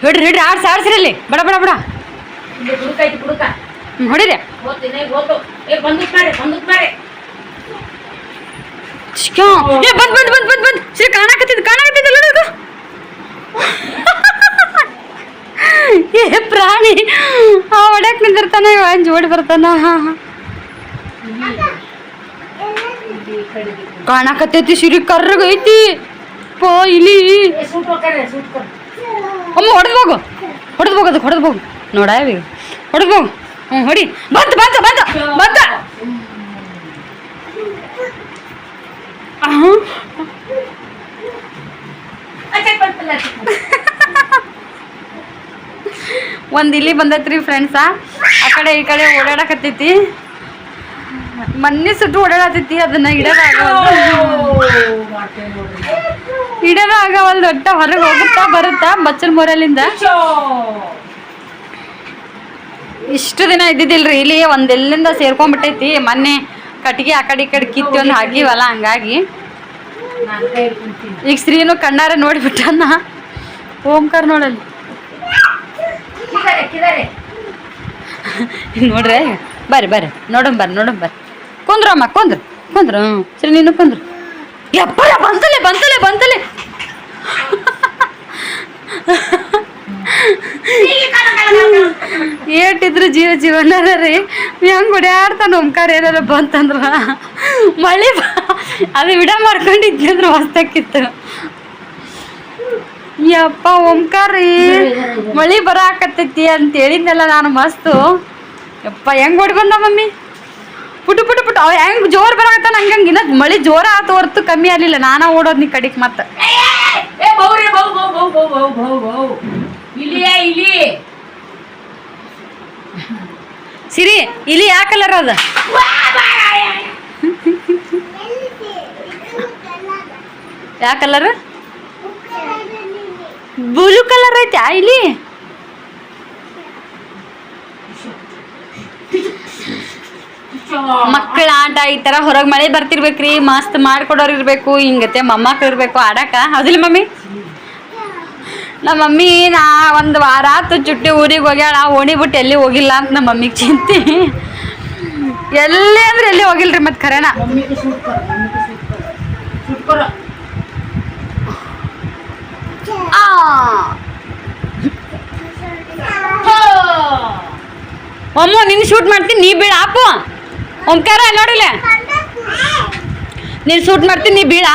ಹಿಡ್ರಿ ಹಿಡ್ರಿ ಆಡ್ಸಿ ಆಡ್ಸಿರಿ ಇಲ್ಲಿ. ಬಡ ಬಡ ಬಡ. ಹ್ಞೂ ಹೊಡಿರಿ. ಏ ಬಂದ್ ಬಂದ್ ಬಂದ್ ಬಂದ್ ಬಂದ್. ಸರಿ ಕಾಣಕತ್ತಿದ್ ಕಾಣಕತ್ತಿದ್ದಲ್ಲ ಅದು? ಏ ಪ್ರಾಣಿ. ಆ ಹೊಡ್ಯಾಕ್ ನಿಂದಿರ್ತಾನೆ ಇವ ಜೋಡಿ ಬರ್ತಾನ. ಕಾಣಕತ್ತೈತಿ ಸಿರಿ ಕರ್ರಗೈತಿ ಪೋ ಇಲಿ ಅಮ್ಮ ಹೊಡೆದು ಹೋಗು. ಹೊಡೆದು ಹೋಗು ಅದಕ್ಕೆ ಹೊಡೆದು ಹೋಗು. ನೋಡ ಹೊಡೆದು ಹೋಗು. ಹ್ಞೂ ಹೊಡಿ. ಬಂತು ಬಂತು ಬಂತು ಬಂತ ಒಂದು ಇಲ್ಲಿ ಬಂದೈತ್ರಿ ಫ್ರೆಂಡ್ಸ ಆ? ಕಡೆ, ಈ ಕಡೆ ಓಡಾಡಕತ್ತೈತಿ. ಮೊನ್ನೆ ಸುಟ್ಟು ಓಡಾಡತೈತಿ ಅದನ್ನ ಇಡದ ಇಡದಾಗ ಆಗವಲ್ದು ಒಟ್ಟ ಹೊರಗೆ ಹೋಗುತ್ತಾ ಬರುತ್ತಾ ಬಚ್ಚಲ್ ಮೊರಲಿಂದ ಇಷ್ಟು ದಿನ ಇದ್ದಿದ್ದಿಲ್ರಿ, ಇಲ್ಲಿ ಒಂದೆಲ್ಲಿಂದ ಸೇರ್ಕೊಂಡ್ಬಿಟ್ಟೈತಿ, ಮೊನ್ನೆ ಕಟ್ಟಿಗೆ ಆ ಕಡೆ ಈ ಕಡೆ ಕಿತ್ತಿ ಒಂದು ಹಾಕಿವಲ್ಲ ಹಂಗಾಗಿ. ಈಗ ಸ್ತ್ರೀನು ಕಣ್ಣಾರ ನೋಡಿಬಿಟ್ಟನ್ನ ಓಂಕಾರ ನೋಡಲ್ಲಿ. <laughs> ನೋಡ್ರಿ ಬರ್ರಿ ಬರ್ರಿ. ನೋಡಮ್ ಬರ್ರಿ ನೋಡಮ್ ಬರ್ರಿ. ಕುಂದ್ರಮ್ಮ ಕುಂದ್ರು ಕುಂದ್ರು. ಹ್ಞೂ ಸರಿ ನೀನು ಕುಂದ್ರು. ಯಪ್ಪ ಬಂತಲೆ ಬಂತಲೆ ಬಂತಲೆ. <laughs> ಏಟಿದ್ರು ಜೀವ ಜೀವನ ರೀ. ಹೆಂಗ್ ಹೊಡ್ಯಾಡ್ತಾನ ಓಂಕಾರ ಏನಾರ ಬಂತಂದ್ರ ಮಳಿ ಅದು ವಿಡ ಮಾಡ್ಕೊಂಡಿದ್ದೆ ಅಂದ್ರೆ ಮಸ್ತಾಕಿತ್ತು ಯಪ್ಪ, ಓಂಕಾರ. ಮಳಿ ಬರಾಕತ್ತೈತಿ ಅಂತ ಹೇಳಿದ್ನಲ್ಲ ನಾನು ಮಸ್ತು. ಯಪ್ಪ, ಹೆಂಗ್ ಹೊಡಿ ಬಂದ ಮಮ್ಮಿ? ಪುಟು ಪುಟು ಪುಟು. ಅವ್ ಹೆಂಗ್ ಜೋರ್ ಬರಾಕತ್ತಾನ ಹಂಗ ಹಂಗ ಇನ್ನ ಮಳಿ ಜೋರ ಆತು ಹೊರತು ಕಮ್ಮಿ ಆಗ್ಲಿಲ್ಲ. ನಾನ ಓಡೋದ್ ನೀ ಕಡಿಕ್ ಮತ್ತ ಏ ಬೌ ರೇ ಬೌ ಬೌ ಬೌ ಬೌ ಬೌ ಬೌ ಬೌ ಇಲ್ಲಿಯೇ ಇಲ್ಲಿ ಸಿರಿ, ಇಲ್ಲಿ ಯಾ ಕಲರ್ ಅದ? ಯಾ ಕಲರ್ ಬ್ಲೂ ಕಲರ್ ಐತೆ ಇಲ್ಲಿ? ಮಕ್ಕಳ ಆಟ ಈ ತರ ಹೊರಗ್ ಮಳೆ ಬರ್ತಿರ್ಬೇಕ್ರಿ, ಮಸ್ತ್ ಮಾಡ್ಕೊಡೋರ್ ಇರ್ಬೇಕು ಹಿಂಗತ್ತೆ ಮೊಮ್ಮಕ್ಳು ಇರ್ಬೇಕು ಆಡಾಕ ಹೌದಿಲ್ಲ ಮಮ್ಮಿ? ನಮ್ಮ ಮಮ್ಮಿ ನಾ ಒಂದು ವಾರ ಆತು ಚುಟ್ಟಿ ಊರಿಗೆ ಹೋಗ್ಯಾಳ ಓಣಿ ಬಿಟ್ಟು ಎಲ್ಲಿ ಹೋಗಿಲ್ಲ ಅಂತ ನಮ್ಮ ಮಮ್ಮಿಗೆ ಚಿಂತೆ. ಎಲ್ಲಿ ಅಂದ್ರೆ ಎಲ್ಲಿ ಹೋಗಿಲ್ರಿ ಮತ್ತೆ ಖರೇನ? ಅಮ್ಮ ನಿನ್ನ ಶೂಟ್ ಮಾಡ್ತೀನಿ ನೀ ಬೀಳ ಅಪ್ಪು ಓಂಕಾರ ನೋಡಿಲ್ಲ ನೀನು ಶೂಟ್ ಮಾಡ್ತೀನಿ ನೀ ಬೀಳ?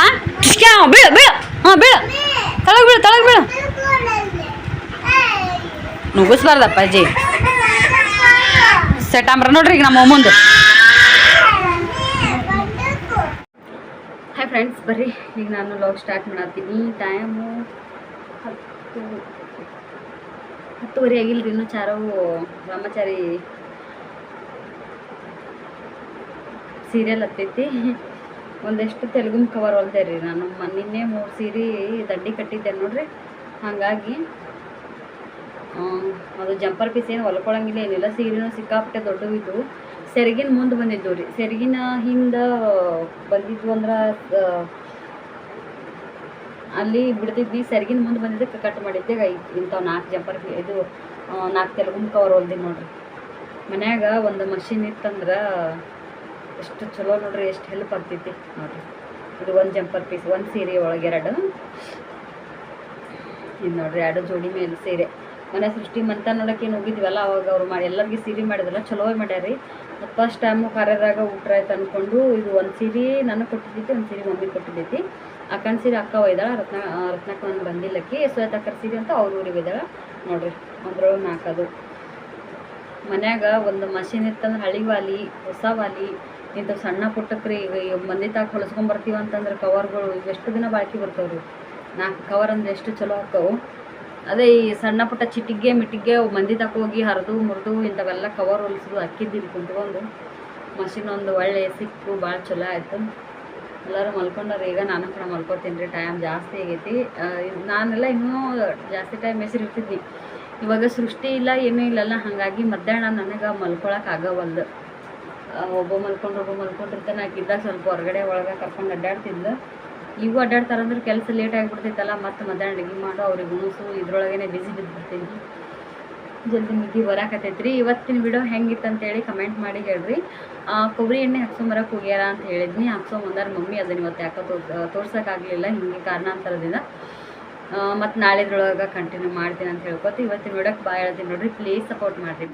ಬೀಳು ಬೀಳು ಹಾಂ ಬೀಳ. ತಳಗೆ ಬೀಳು ತಳಗೆ ಬೀಳು. ನುಗ್ಗಿಸ್ಬಾರ್ದಪ್ಪ ಅಜ್ಜಿ. ಸೆಟಾಮ್ರ ನೋಡ್ರಿ ಈಗ ನಮ್ಮ ಮುಂದೆ ಹಾಯ್ ಫ್ರೆಂಡ್ಸ್ ಬರ್ರಿ. ಈಗ ನಾನು ಲಾಗ್ ಸ್ಟಾರ್ಟ್ ಮಾಡತ್ತೀನಿ. ಟೈಮು ಹತ್ತು ಹತ್ತುವರೆ ಆಗಿಲ್ರಿ. ಇನ್ನೂ ಚಾರವು ಬ್ರಹ್ಮಚಾರಿ ಸೀರಿಯಲ್ ಹತ್ತೈತಿ. ಒಂದಷ್ಟು ತೆಲುಗು ಕವರ್ ಹೊಲ್ದೆ ರೀ ನಾನು ನಿನ್ನೆ ಮೂರು ಸೀರೆ ದಡ್ಡಿ ಕಟ್ಟಿದ್ದೆ ನೋಡ್ರಿ. ಹಾಗಾಗಿ ಅದು ಜಂಪರ್ ಪೀಸ್ ಏನು ಹೊಲ್ಕೊಳಂಗಿಲ್ಲ, ಏನಿಲ್ಲ. ಸೀರೆನೂ ಸಿಕ್ಕಾಪಟ್ಟೆ ದೊಡ್ಡವಿದ್ವು. ಸೆರಗಿನ ಮುಂದೆ ಬಂದಿದ್ದವು ರೀ. ಸೆರಗಿನ ಹಿಂದೆ ಬಂದಿದ್ವು ಅಂದ್ರೆ ಅಲ್ಲಿ ಬಿಡ್ತಿದ್ವಿ. ಸೆರಗಿನ ಮುಂದೆ ಬಂದಿದ್ದಕ್ಕೆ ಕಟ್ ಮಾಡಿದ್ದೆ ಇಂಥವು ನಾಲ್ಕು ಜಂಪರ್ ಇದು ನಾಲ್ಕು ತೆಲುಗು ಕವರ್ ಹೊಲ್ದಿ ನೋಡ್ರಿ. ಮನ್ಯಾಗ ಒಂದು ಮಷಿನ್ ಇತ್ತಂದ್ರೆ ಎಷ್ಟು ಚಲೋ ನೋಡ್ರಿ ಎಷ್ಟು ಹೆಲ್ಪ್ ಆಗ್ತೈತಿ. ನೋಡ್ರಿ. ಇದು ಒಂದು ಜಂಪರ್ ಪೀಸ್ ಒಂದು ಸೀರೆ ಒಳಗೆ ಎರಡು. ಇದು ನೋಡ್ರಿ ಎರಡು ಜೋಡಿ ಮೇಲೆ ಸೀರೆ. ಮನೆ ಸೃಷ್ಟಿ ಮಂತ ನೋಡಕ್ಕೆ ಏನು ಹೋಗಿದ್ವಲ್ಲ ಅವಾಗ ಅವ್ರು ಮಾಡಿ ಎಲ್ಲರಿಗೂ ಸೀರೆ ಮಾಡಿದ್ರಲ್ಲ ಚಲೋ ಮಾಡ್ಯಾರಿ ಮತ್ತು ಫಸ್ಟ್ ಟೈಮು ಕಾರ್ಯದಾಗ ಊಟ ಆಯ್ತು ಅಂದ್ಕೊಂಡು ಇದು ಒಂದು ಸೀರೆ ನನಗೆ ಕೊಟ್ಟಿದ್ದೈತಿ ಒಂದು ಸೀರೆ ಮಮ್ಮಿ ಕೊಟ್ಟಿದ್ದೈತಿ. ಅಕ್ಕನ ಸೀರೆ ಅಕ್ಕ ಒಯ್ದಾಳ ರತ್ನ ರತ್ನಕ್ಕ ಒಂದು ಬಂದಿಲ್ಲಕ್ಕಿ ಶ್ವೇತಕ್ಕರ ಸೀರೆ ಅಂತ ಅವ್ರ ಊರಿಗೆ ಒಯ್ದಾಳ. ನೋಡ್ರಿ ಅದ್ರೊಳಗೆ ನಾಲ್ಕದು ಮನ್ಯಾಗ ಒಂದು ಮಷಿನ್ ಇತ್ತಂದ್ರೆ ಹಳಿ ವಾಲಿ ಹೊಸ ವಾಲಿ ಇಂಥ ಸಣ್ಣ ಪುಟ್ಟಕ್ರಿ ಈಗ ಮಂದಿ ತಾಕ ಹೊಲಿಸ್ಕೊಂಬರ್ತೀವಿ ಅಂತಂದ್ರೆ ಕವರ್ಗಳು ಎಷ್ಟು ದಿನ ಬಾಳ್ಕೆ ಬರ್ತಾವ್ರಿ? ನಾಲ್ಕು ಕವರ್ ಅಂದ್ರೆ ಎಷ್ಟು ಚಲೋ ಆಗ್ತವೆ? ಅದೇ ಈ ಸಣ್ಣ ಪುಟ್ಟ ಚಿಟಿಗೆ ಮಿಟಿಗೆ ಮಂದಿ ತಾಕ ಹೋಗಿ ಹರಿದು ಮುರಿದು ಇಂಥವೆಲ್ಲ ಕವರ್ ಹೊಲಿಸೋದು ಅಕ್ಕಿದ್ದೀರಿ ಕುಂತ್ಕೊಂಡು. ಮಷಿನ್ ಒಂದು ಒಳ್ಳೆ ಸಿಕ್ಕು ಭಾಳ ಚಲೋ ಆಯಿತು. ಎಲ್ಲರೂ ಮಲ್ಕೊಂಡಾರ, ಈಗ ನಾನು ಕೂಡ ಮಲ್ಕೊತೀನಿ ರೀ ಟೈಮ್ ಜಾಸ್ತಿ ಆಗೈತಿ. ನಾನೆಲ್ಲ ಇನ್ನೂ ಜಾಸ್ತಿ ಟೈಮ್ ಹೆಸರಿರ್ತಿದ್ವಿ. ಇವಾಗ ಸೃಷ್ಟಿ ಇಲ್ಲ, ಏನೂ ಇಲ್ಲಲ್ಲ, ಹಾಗಾಗಿ ಮಧ್ಯಾಹ್ನ ನನಗೆ ಮಲ್ಕೊಳಕ್ಕೆ ಆಗವಲ್ದು. ಒಬ್ಬ ಮಲ್ಕೊಂಡು ಒಬ್ಬ ಮಲ್ಕೊಂಡಿರ್ತಾನೆ. ಆಕಿದ್ದಾಗ ಸ್ವಲ್ಪ ಹೊರಗಡೆ ಒಳಗೆ ಕರ್ಕೊಂಡು ಅಡ್ಡಾಡ್ತಿದ್ಲು. ಇವು ಅಡ್ಡಾಡ್ತಾರಂದ್ರೆ ಕೆಲಸ ಲೇಟ್ ಆಗಿಬಿಡ್ತೈತಲ್ಲ ಮತ್ತೆ ಮಧ್ಯಾಹ್ನ ಅಡುಗೆ ಮಾಡು ಅವ್ರಿಗೆ ಉಣಿಸು ಇದ್ರೊಳಗೇನೆ ಬಿಸಿ ಬಿದ್ದುಬಿಡ್ತೀನಿ ಜಲ್ದಿ ನಿದ್ದೆ ಬರಾಕತ್ತೈತ್ರಿ. ಇವತ್ತಿನ ವಿಡಿಯೋ ಹೆಂಗಿತ್ತು ಅಂತೇಳಿ ಕಮೆಂಟ್ ಮಾಡಿ ಹೇಳ್ರಿ. ಆ, ಕೊಬ್ಬರಿ ಎಣ್ಣೆ ಹಾಕ್ಸೊಂಬರಕ್ಕೆ ಹೋಗ್ಯಾರ ಅಂತ ಹೇಳಿದ್ನಿ. ಹಾಕ್ಸೊಂಬಂದಾರ ಮಮ್ಮಿ ಅದನ್ನ ಇವತ್ತು ಯಾಕೋ ತೋರ್ಸ ತೋರ್ಸೋಕ್ಕಾಗಲಿಲ್ಲ ಹಿಂಗೆ ಕಾರಣಾಂತರದಿಂದ. ಮತ್ತು ನಾಳೆದ್ರೊಳಗೆ ಕಂಟಿನ್ಯೂ ಮಾಡ್ತೀನಿ ಅಂತ ಹೇಳ್ಕೊತ ಇವತ್ತಿನ ವಿಡಿಯೋಕ್ಕೆ ಬಾಯ್ ಹೇಳ್ತೀನಿ ನೋಡ್ರಿ. ಪ್ಲೀಸ್ ಸಪೋರ್ಟ್ ಮಾಡಿರಿ.